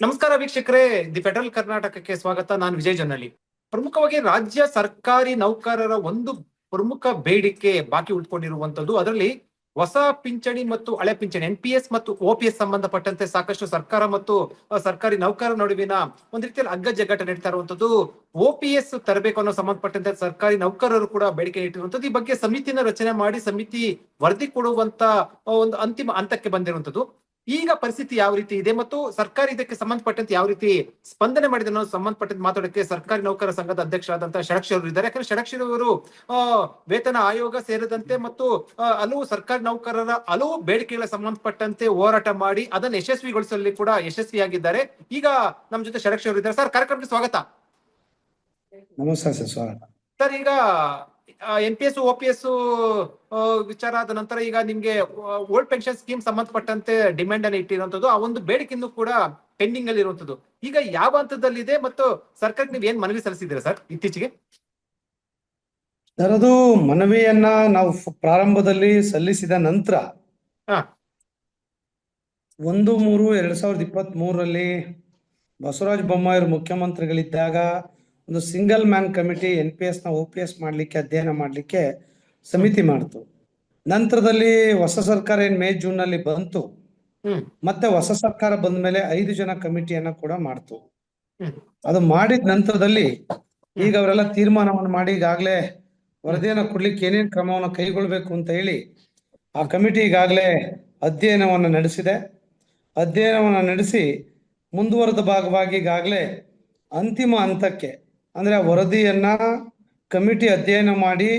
ನಮಸ್ಕಾರ ವೀಕ್ಷಕರೇ. The federal ಕರ್ನಾಟಕಕ್ಕೆ ಸ್ವಾಗತ. ನಾನು ವಿಜಯ್ ಜನ್ನಲಿ ಪ್ರಮುಖವಾಗಿ ರಾಜ್ಯ ಸರ್ಕಾರಿ ನೌಕರರ ಒಂದು ಪ್ರಮುಖ ಬೇಡಿಕೆ ಬಾಕಿ ಉಳ್ಕೊಂಡಿರುವಂತದ್ದು ಅದರಲ್ಲಿ ಹೊಸ ಪಿಂಚಣಿ ಮತ್ತು ಹಳೆ ಪಿಂಚಣಿ ಎನ್ ಪಿ ಮತ್ತು ಒ ಪಿ ಸಂಬಂಧಪಟ್ಟಂತೆ ಸಾಕಷ್ಟು ಸರ್ಕಾರ ಮತ್ತು ಸರ್ಕಾರಿ ನೌಕರರ ನಡುವಿನ ಒಂದು ರೀತಿಯಲ್ಲಿ ಅಗ್ಗ ಜಗ್ಗಾಟ ನಡೀತಾ ಇರುವಂತದ್ದು. ಒ ಪಿ ತರಬೇಕು ಅನ್ನೋ ಸಂಬಂಧಪಟ್ಟಂತೆ ಸರ್ಕಾರಿ ನೌಕರರು ಕೂಡ ಬೇಡಿಕೆ ಇಟ್ಟಿರುವಂತದ್ದು. ಈ ಬಗ್ಗೆ ಸಮಿತಿನ ರಚನೆ ಮಾಡಿ ಸಮಿತಿ ವರದಿ ಕೊಡುವಂತ ಒಂದು ಅಂತಿಮ ಹಂತಕ್ಕೆ ಬಂದಿರುವಂತದ್ದು. ಈಗ ಪರಿಸ್ಥಿತಿ ಯಾವ ರೀತಿ ಇದೆ ಮತ್ತು ಸರ್ಕಾರ ಇದಕ್ಕೆ ಸಂಬಂಧಪಟ್ಟಂತೆ ಯಾವ ರೀತಿ ಸ್ಪಂದನೆ ಮಾಡಿದೆ ಅನ್ನೋ ಸಂಬಂಧಪಟ್ಟಂತೆ ಮಾತಾಡಕ್ಕೆ ಸರ್ಕಾರಿ ನೌಕರ ಸಂಘದ ಅಧ್ಯಕ್ಷರಾದಂತಹ ಷಡಕ್ಷಿ ಅವರು ಇದ್ದಾರೆ. ಯಾಕಂದ್ರೆ ಷಡಕ್ಷರವರು ವೇತನ ಆಯೋಗ ಸೇರಿದಂತೆ ಮತ್ತು ಹಲವು ಸರ್ಕಾರಿ ನೌಕರರ ಹಲವು ಬೇಡಿಕೆಗಳ ಸಂಬಂಧಪಟ್ಟಂತೆ ಹೋರಾಟ ಮಾಡಿ ಅದನ್ನ ಯಶಸ್ವಿಗೊಳಿಸಲಿ ಕೂಡ ಯಶಸ್ವಿಯಾಗಿದ್ದಾರೆ. ಈಗ ನಮ್ಮ ಜೊತೆ ಷಡಕ್ಷಿ ಇದ್ದಾರೆ. ಸರ್ ಕಾರ್ಯಕ್ರಮಕ್ಕೆ ಸ್ವಾಗತ. ನಮಸ್ಕಾರ ಸರ್ ಸ್ವಾಗತ. ಸರ್ ಈಗ N P S O P S ವಿಚಾರ ಆದ ನಂತರ ಈಗ ನಿಮ್ಗೆ ಓಲ್ಡ್ ಪೆನ್ಷನ್ ಸ್ಕೀಮ್ ಸಂಬಂಧಪಟ್ಟಂತೆ ಡಿಮ್ಯಾಂಡ್ ಅನ್ನು ಇಟ್ಟಿರುವಂತದ್ದು ಆ ಒಂದು ಬೇಡಿಕೆಯನ್ನು ಕೂಡ ಪೆಂಡಿಂಗ್ ಅಲ್ಲಿ ಇರುವಂತದ್ದು ಈಗ ಯಾವ ಹಂತದಲ್ಲಿದೆ ಮತ್ತು ಸರ್ಕಾರಕ್ಕೆ ನೀವು ಏನ್ ಮನವಿ ಸಲ್ಲಿಸಿದ್ದೀರಾ ಸರ್ ಇತ್ತೀಚೆಗೆ ಸರ್ ಅದು ಮನವಿಯನ್ನ ನಾವು ಪ್ರಾರಂಭದಲ್ಲಿ ಸಲ್ಲಿಸಿದ ನಂತರ ಹಾ. ಒಂದು ಮೂರು ಎರಡ್ ಸಾವಿರದ ಇಪ್ಪತ್ತ್ ಮೂರರಲ್ಲಿ ಬಸವರಾಜ ಬೊಮ್ಮಾಯಿ ಮುಖ್ಯಮಂತ್ರಿಗಳಿದ್ದಾಗ ಒಂದು single man committee N P ಎಸ್ನ ಒ ಪಿ ಎಸ್ ಮಾಡ್ಲಿಕ್ಕೆ ಅಧ್ಯಯನ ಮಾಡ್ಲಿಕ್ಕೆ ಸಮಿತಿ ಮಾಡ್ತು. ನಂತರದಲ್ಲಿ ಹೊಸ ಸರ್ಕಾರ ಏನ್ ಮೇ ಜೂನ್ನಲ್ಲಿ ಬಂತು. ಮತ್ತೆ ಹೊಸ ಸರ್ಕಾರ ಬಂದ ಮೇಲೆ ಐದು ಜನ ಕಮಿಟಿಯನ್ನ ಕೂಡ ಮಾಡ್ತು. ಅದು ಮಾಡಿದ ನಂತರದಲ್ಲಿ ಈಗ ಅವರೆಲ್ಲ ತೀರ್ಮಾನವನ್ನು ಮಾಡಿ ಈಗಾಗಲೇ ವರದಿಯನ್ನ ಕೊಡ್ಲಿಕ್ಕೆ ಏನೇನು ಕ್ರಮವನ್ನು ಕೈಗೊಳ್ಬೇಕು ಅಂತ ಹೇಳಿ ಆ ಕಮಿಟಿ ಈಗಾಗಲೇ ಅಧ್ಯಯನವನ್ನು ನಡೆಸಿದೆ. ಅಧ್ಯಯನವನ್ನು ನಡೆಸಿ ಮುಂದುವರೆದ ಭಾಗವಾಗಿ ಈಗಾಗಲೇ ಅಂತಿಮ ಹಂತಕ್ಕೆ ಅಂದ್ರೆ ಆ ವರದಿಯನ್ನ ಕಮಿಟಿ ಅಧ್ಯಯನ ಮಾಡಿ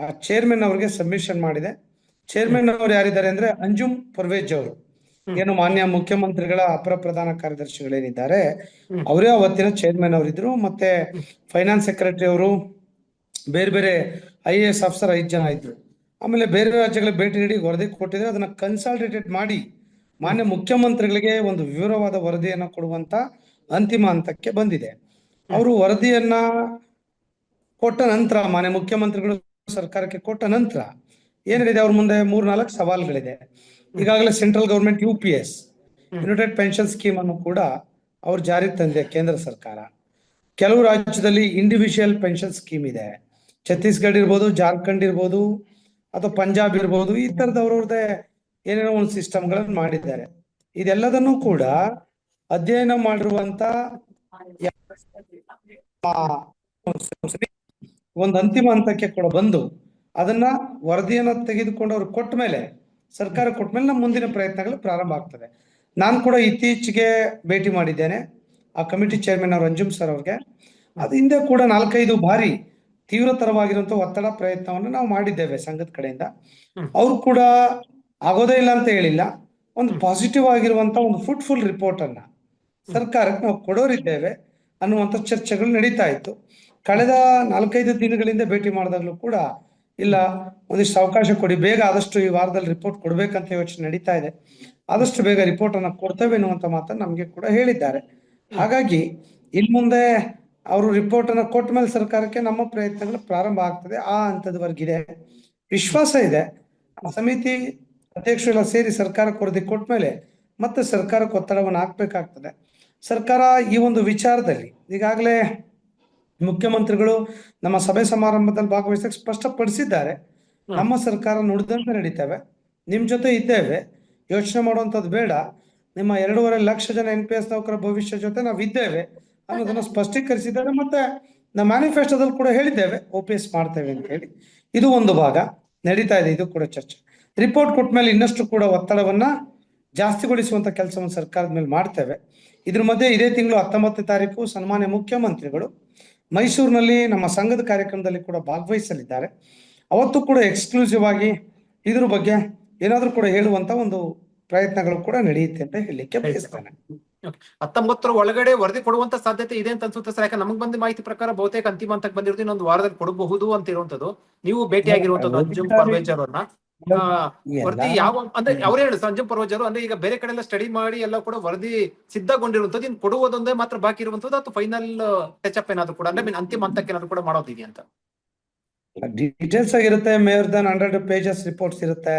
ಆ ಚೇರ್ಮನ್ ಅವರಿಗೆ ಸಬ್ಮಿಷನ್ ಮಾಡಿದೆ. ಚೇರ್ಮನ್ ಅವರು ಯಾರಿದ್ದಾರೆ ಅಂದ್ರೆ ಅಂಜುಮ್ ಪರ್ವೇಜ್ ಅವರು. ಏನು ಮಾನ್ಯ ಮುಖ್ಯಮಂತ್ರಿಗಳ ಅಪರ ಪ್ರಧಾನ ಕಾರ್ಯದರ್ಶಿಗಳೇನಿದ್ದಾರೆ. ಅವರೇ ಅವತ್ತಿನ ಚೇರ್ಮನ್ ಅವರಿದ್ರು. ಮತ್ತೆ ಫೈನಾನ್ಸ್ ಸೆಕ್ರೆಟರಿ ಅವರು ಬೇರೆ ಬೇರೆ ಐ ಎ ಎಸ್ ಆಫೀಸರ್ ಐದು ಜನ ಇದ್ರು. ಆಮೇಲೆ ಬೇರೆ ರಾಜ್ಯಗಳ ಭೇಟಿ ನೀಡಿ ವರದಿ ಕೊಟ್ಟಿದ್ರೆ. ಅದನ್ನ ಕನ್ಸಾಲ್ಟೇಟೆಡ್ ಮಾಡಿ ಮಾನ್ಯ ಮುಖ್ಯಮಂತ್ರಿಗಳಿಗೆ ಒಂದು ವಿವರವಾದ ವರದಿಯನ್ನ ಕೊಡುವಂತ ಅಂತಿಮ ಹಂತಕ್ಕೆ ಬಂದಿದೆ. ಅವರು ವರದಿಯನ್ನ ಕೊಟ್ಟ ನಂತರ ಮಾನ್ಯ ಮುಖ್ಯಮಂತ್ರಿಗಳು ಸರ್ಕಾರಕ್ಕೆ ಕೊಟ್ಟ ನಂತರ ಏನಿದೆ ಅವ್ರ ಮುಂದೆ? ಮೂರ್ ನಾಲ್ಕು ಸವಾಲುಗಳಿದೆ ಈಗಾಗಲೇ central government U P S united pension scheme ಅನ್ನು ಕೂಡ ಅವ್ರು ಜಾರಿಗೆ ತಂದಿದೆ ಕೇಂದ್ರ ಸರ್ಕಾರ. ಕೆಲವು ರಾಜ್ಯದಲ್ಲಿ ಇಂಡಿವಿಜುವಲ್ ಪೆನ್ಷನ್ ಸ್ಕೀಮ್ ಇದೆ. ಛತ್ತೀಸ್ಗಢ ಇರ್ಬೋದು ಜಾರ್ಖಂಡ್ ಇರ್ಬೋದು ಅಥವಾ ಪಂಜಾಬ್ ಇರ್ಬೋದು ಈ ತರದವ್ರವ್ರದ್ದೇ ಏನೇನೋ ಒಂದು ಸಿಸ್ಟಮ್ಗಳನ್ನು ಮಾಡಿದ್ದಾರೆ. ಇದೆಲ್ಲದನ್ನು ಕೂಡ ಅಧ್ಯಯನ ಮಾಡಿರುವಂತ ಒಂದು ಅಂತಿಮ ಹಂತಕ್ಕೆ ಕೂಡ ಬಂದು ಅದನ್ನ ವರದಿಯನ್ನ ತೆಗೆದುಕೊಂಡು ಅವ್ರು ಕೊಟ್ಟ ಮೇಲೆ ಸರ್ಕಾರ ಕೊಟ್ಟ ಮೇಲೆ ನಮ್ಮ ಮುಂದಿನ ಪ್ರಯತ್ನಗಳು ಪ್ರಾರಂಭ ಆಗ್ತದೆ ನಾನು ಕೂಡ ಇತ್ತೀಚೆಗೆ ಭೇಟಿ ಮಾಡಿದ್ದೇನೆ ಆ ಕಮಿಟಿ ಚೇರ್ಮನ್ ಅವರು ಅಂಜುಮ್ ಸರ್ ಅವ್ರಿಗೆ. ಅದ ಹಿಂದೆ ಕೂಡ ನಾಲ್ಕೈದು ಬಾರಿ ತೀವ್ರತರವಾಗಿರುವಂತ ಒತ್ತಡ ಪ್ರಯತ್ನವನ್ನು ನಾವು ಮಾಡಿದ್ದೇವೆ ಸಂಘದ ಕಡೆಯಿಂದ. ಅವ್ರು ಕೂಡ ಆಗೋದೇ ಇಲ್ಲ ಅಂತ ಹೇಳಿಲ್ಲ ಒಂದು ಪಾಸಿಟಿವ್ ಆಗಿರುವಂತ ಒಂದು ಫ್ರೂಟ್ಫುಲ್ ರಿಪೋರ್ಟ್ ಅನ್ನ ಸರ್ಕಾರಕ್ಕೆ ನಾವು ಕೊಡೋರಿದ್ದೇವೆ. ಅನ್ನುವಂತ ಚರ್ಚೆಗಳು ನಡೀತಾ ಇತ್ತು. ಕಳೆದ ನಾಲ್ಕೈದು ದಿನಗಳಿಂದ ಭೇಟಿ ಮಾಡಿದಾಗಲೂ ಕೂಡ ಇಲ್ಲ, ಒಂದಿಷ್ಟು ಅವಕಾಶ ಕೊಡಿ, ಬೇಗ ಆದಷ್ಟು ಈ ವಾರದಲ್ಲಿ ರಿಪೋರ್ಟ್ ಕೊಡಬೇಕಂತ ಯೋಚನೆ ನಡೀತಾ ಇದೆ. ಆದಷ್ಟು ಬೇಗ ರಿಪೋರ್ಟ್ ಅನ್ನ ಕೊಡ್ತೇವೆ ಅನ್ನುವಂತ ಮಾತನ್ನು ನಮಗೆ ಕೂಡ ಹೇಳಿದ್ದಾರೆ. ಹಾಗಾಗಿ, ಇನ್ ಮುಂದೆ ಅವರು ರಿಪೋರ್ಟ್ ಅನ್ನ ಕೊಟ್ಟ ಮೇಲೆ ಸರ್ಕಾರಕ್ಕೆ ನಮ್ಮ ಪ್ರಯತ್ನಗಳು ಪ್ರಾರಂಭ ಆಗ್ತದೆ. ಆ ಹಂತದವರೆಗಿದೆ ವಿಶ್ವಾಸ ಇದೆ. ಸಮಿತಿ ಅಧ್ಯಕ್ಷರೆಲ್ಲ ಸೇರಿ ಸರ್ಕಾರಕ್ಕೆ ವರದಿ ಕೊಟ್ಟ ಮೇಲೆ ಮತ್ತೆ ಸರ್ಕಾರಕ್ಕೆ ಒತ್ತಡವನ್ನು ಹಾಕ್ಬೇಕಾಗ್ತದೆ. ಸರ್ಕಾರ ಈ ಒಂದು ವಿಚಾರದಲ್ಲಿ ಈಗಾಗಲೇ ಮುಖ್ಯಮಂತ್ರಿಗಳು ನಮ್ಮ ಸಭೆ ಸಮಾರಂಭದಲ್ಲಿ ಭಾಗವಹಿಸಕ್ಕೆ ಸ್ಪಷ್ಟಪಡಿಸಿದ್ದಾರೆ. ನಮ್ಮ ಸರ್ಕಾರ ನುಡಿದಂತೆ ನಡೀತೇವೆ. ನಿಮ್ಮ ಜೊತೆ ಇದ್ದೇವೆ. ಯೋಚನೆ ಮಾಡುವಂಥದ್ದು ಬೇಡ. ನಿಮ್ಮ ಎರಡೂವರೆ ಲಕ್ಷ ಜನ ಎನ್ ಪಿ ಎಸ್ ನೌಕರ ಭವಿಷ್ಯ ಜೊತೆ ನಾವು ಇದ್ದೇವೆ ಅನ್ನೋದನ್ನು ಸ್ಪಷ್ಟೀಕರಿಸಿದ್ದಾರೆ ಮತ್ತೆ ನಮ್ಮ ಮ್ಯಾನಿಫೆಸ್ಟೋದಲ್ಲಿ ಕೂಡ ಹೇಳಿದ್ದೇವೆ. ಒ ಪಿ ಎಸ್ ಮಾಡ್ತೇವೆ ಅಂತ ಹೇಳಿ. ಇದು ಒಂದು ಭಾಗ. ನಡೀತಾ ಇದೆ. ಇದು ಕೂಡ ಚರ್ಚೆ. ರಿಪೋರ್ಟ್ ಕೊಟ್ಟ ಮೇಲೆ ಇನ್ನಷ್ಟು ಕೂಡ ಒತ್ತಡವನ್ನ ಜಾಸ್ತಿಗೊಳಿಸುವಂತ ಕೆಲಸವನ್ನು ಸರ್ಕಾರದ ಮೇಲೆ ಮಾಡ್ತೇವೆ. ಇದ್ರ ಮಧ್ಯೆ ಇದೇ ತಿಂಗಳು ಹತ್ತೊಂಬತ್ತನೇ ತಾರೀಕು ಸನ್ಮಾನ್ಯ ಮುಖ್ಯಮಂತ್ರಿಗಳು ಮೈಸೂರಿನಲ್ಲಿ ನಮ್ಮ ಸಂಘದ ಕಾರ್ಯಕ್ರಮದಲ್ಲಿ ಕೂಡ ಭಾಗವಹಿಸಲಿದ್ದಾರೆ. ಅವತ್ತು ಕೂಡ ಎಕ್ಸ್ಕ್ಲೂಸಿವ್ ಆಗಿ ಇದ್ರ ಬಗ್ಗೆ ಏನಾದ್ರೂ ಕೂಡ ಹೇಳುವಂತ ಒಂದು ಪ್ರಯತ್ನಗಳು ಕೂಡ ನಡೆಯುತ್ತೆ ಅಂತ ಹೇಳಲಿಕ್ಕೆ ಬಯಸ್ತೇನೆ. ಹತ್ತೊಂಬತ್ತರ ಒಳಗಡೆ ವರದಿ ಕೊಡುವಂತ ಸಾಧ್ಯತೆ ಇದೆ ಅಂತ ಅನ್ಸುತ್ತೆ ಸರ್. ಯಾಕಂದ್ರೆ ನಮಗ್ ಬಂದ ಮಾಹಿತಿ ಪ್ರಕಾರ ಬಹುತೇಕ ಅಂತಿಮ ಹಂತಕ್ಕೆ ಬಂದಿರೋದು ಇನ್ನೊಂದು ವಾರದಲ್ಲಿ ಕೊಡಬಹುದು ಅಂತ ಇರುವಂತದ್ದು. ನೀವು ಭೇಟಿ ಆಗಿರುವಂತದ್ದು ಅಂಜುಮ್ ಪರ್ವೇಜ್ ಅವರನ್ನ. ವರದಿ ಯಾವ ಅಂದ್ರೆ ಅವರೇ ಹೇಳಿ ಸಂಜಮ್ ಪರ್ವಜರು ಅಂದ್ರೆ ಈಗ ಬೇರೆ ಕಡೆ ಎಲ್ಲ ಸ್ಟಡಿ ಮಾಡಿ ಎಲ್ಲ ಕೂಡ ವರದಿ ಸಿದ್ಧಗೊಂಡಿರುವಂತದ್ದು ಇನ್ನು ಕೊಡುವುದೊಂದೇ ಮಾತ್ರ ಬಾಕಿ ಇರುವಂತದ್ದು ಅಥವಾ ಫೈನಲ್ ಟಚ್ ಅಪ್ ಏನಾದ್ರು ಕೂಡ ಅಂದ್ರೆ ಅಂತಿಮ ಹಂತಕ್ಕೆ ಏನಾದ್ರು ಕೂಡ ಮಾಡೋದಿದೆ ಅಂತ? ಡೀಟೇಲ್ಸ್ ಆಗಿರುತ್ತೆ ಮೇರ್ ದನ್ ಹಂಡ್ರೆಡ್ ಪೇಜಸ್ ರಿಪೋರ್ಟ್ಸ್ ಇರುತ್ತೆ.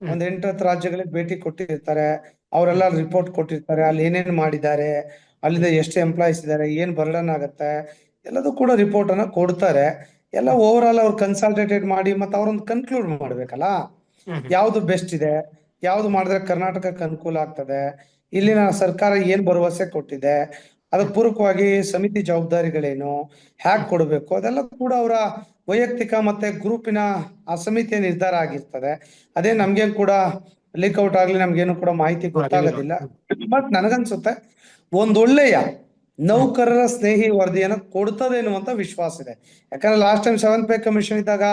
ಒಂದ್ ಎಂಟು ಹತ್ತು ರಾಜ್ಯಗಳಿಗೆ ಭೇಟಿ ಕೊಟ್ಟಿರ್ತಾರೆ. ಅವರೆಲ್ಲ ರಿಪೋರ್ಟ್ ಕೊಟ್ಟಿರ್ತಾರೆ ಅಲ್ಲಿ ಏನೇನ್ ಮಾಡಿದ್ದಾರೆ ಅಲ್ಲಿಂದ ಎಷ್ಟು ಎಂಪ್ಲಾಯೀಸ್ ಇದ್ದಾರೆ ಏನ್ ಬರ್ಡನ್ ಆಗತ್ತೆ ಎಲ್ಲದೂ ಕೂಡ ರಿಪೋರ್ಟ್ ಅನ್ನ ಕೊಡ್ತಾರೆ. ಎಲ್ಲ ಓವರ್ ಆಲ್ ಅವ್ರು ಕನ್ಸಲ್ಟೇಟೆಡ್ ಮಾಡಿ ಮತ್ತೆ ಅವ್ರೊಂದು ಕನ್ಕ್ಲೂಡ್ ಮಾಡ್ಬೇಕಲ್ಲ. ಯಾವ್ದು ಬೆಸ್ಟ್ ಇದೆ? ಯಾವ್ದು ಮಾಡಿದ್ರೆ ಕರ್ನಾಟಕಕ್ಕೆ ಅನುಕೂಲ ಆಗ್ತದೆ? ಇಲ್ಲಿನ ಸರ್ಕಾರ ಏನ್ ಭರವಸೆ ಕೊಟ್ಟಿದೆ? ಅದಕ್ಕೆ ಪೂರಕವಾಗಿ ಸಮಿತಿ ಜವಾಬ್ದಾರಿಗಳೇನು? ಹ್ಯಾಕ್ ಕೊಡಬೇಕು? ಅದೆಲ್ಲ ಕೂಡ ಅವರ ವೈಯಕ್ತಿಕ ಮತ್ತೆ ಗ್ರೂಪಿನ ಆ ಸಮಿತಿಯ ನಿರ್ಧಾರ ಆಗಿರ್ತದೆ. ಅದೇ ನಮ್ಗೆ ಕೂಡ ಲೀಕ್ ಔಟ್ ಆಗ್ಲಿ ನಮ್ಗೇನು ಕೂಡ ಮಾಹಿತಿ ಗೊತ್ತಾಗೋದಿಲ್ಲ. ಬಟ್ ನನಗನ್ಸುತ್ತೆ ಒಂದೊಳ್ಳೆಯ ನೌಕರರ ಸ್ನೇಹಿ ವರದಿಯನ್ನು ಕೊಡ್ತದೆ ಅನ್ನುವಂತ ವಿಶ್ವಾಸ ಇದೆ. ಯಾಕಂದ್ರೆ last time seven pay commission ಇದ್ದಾಗ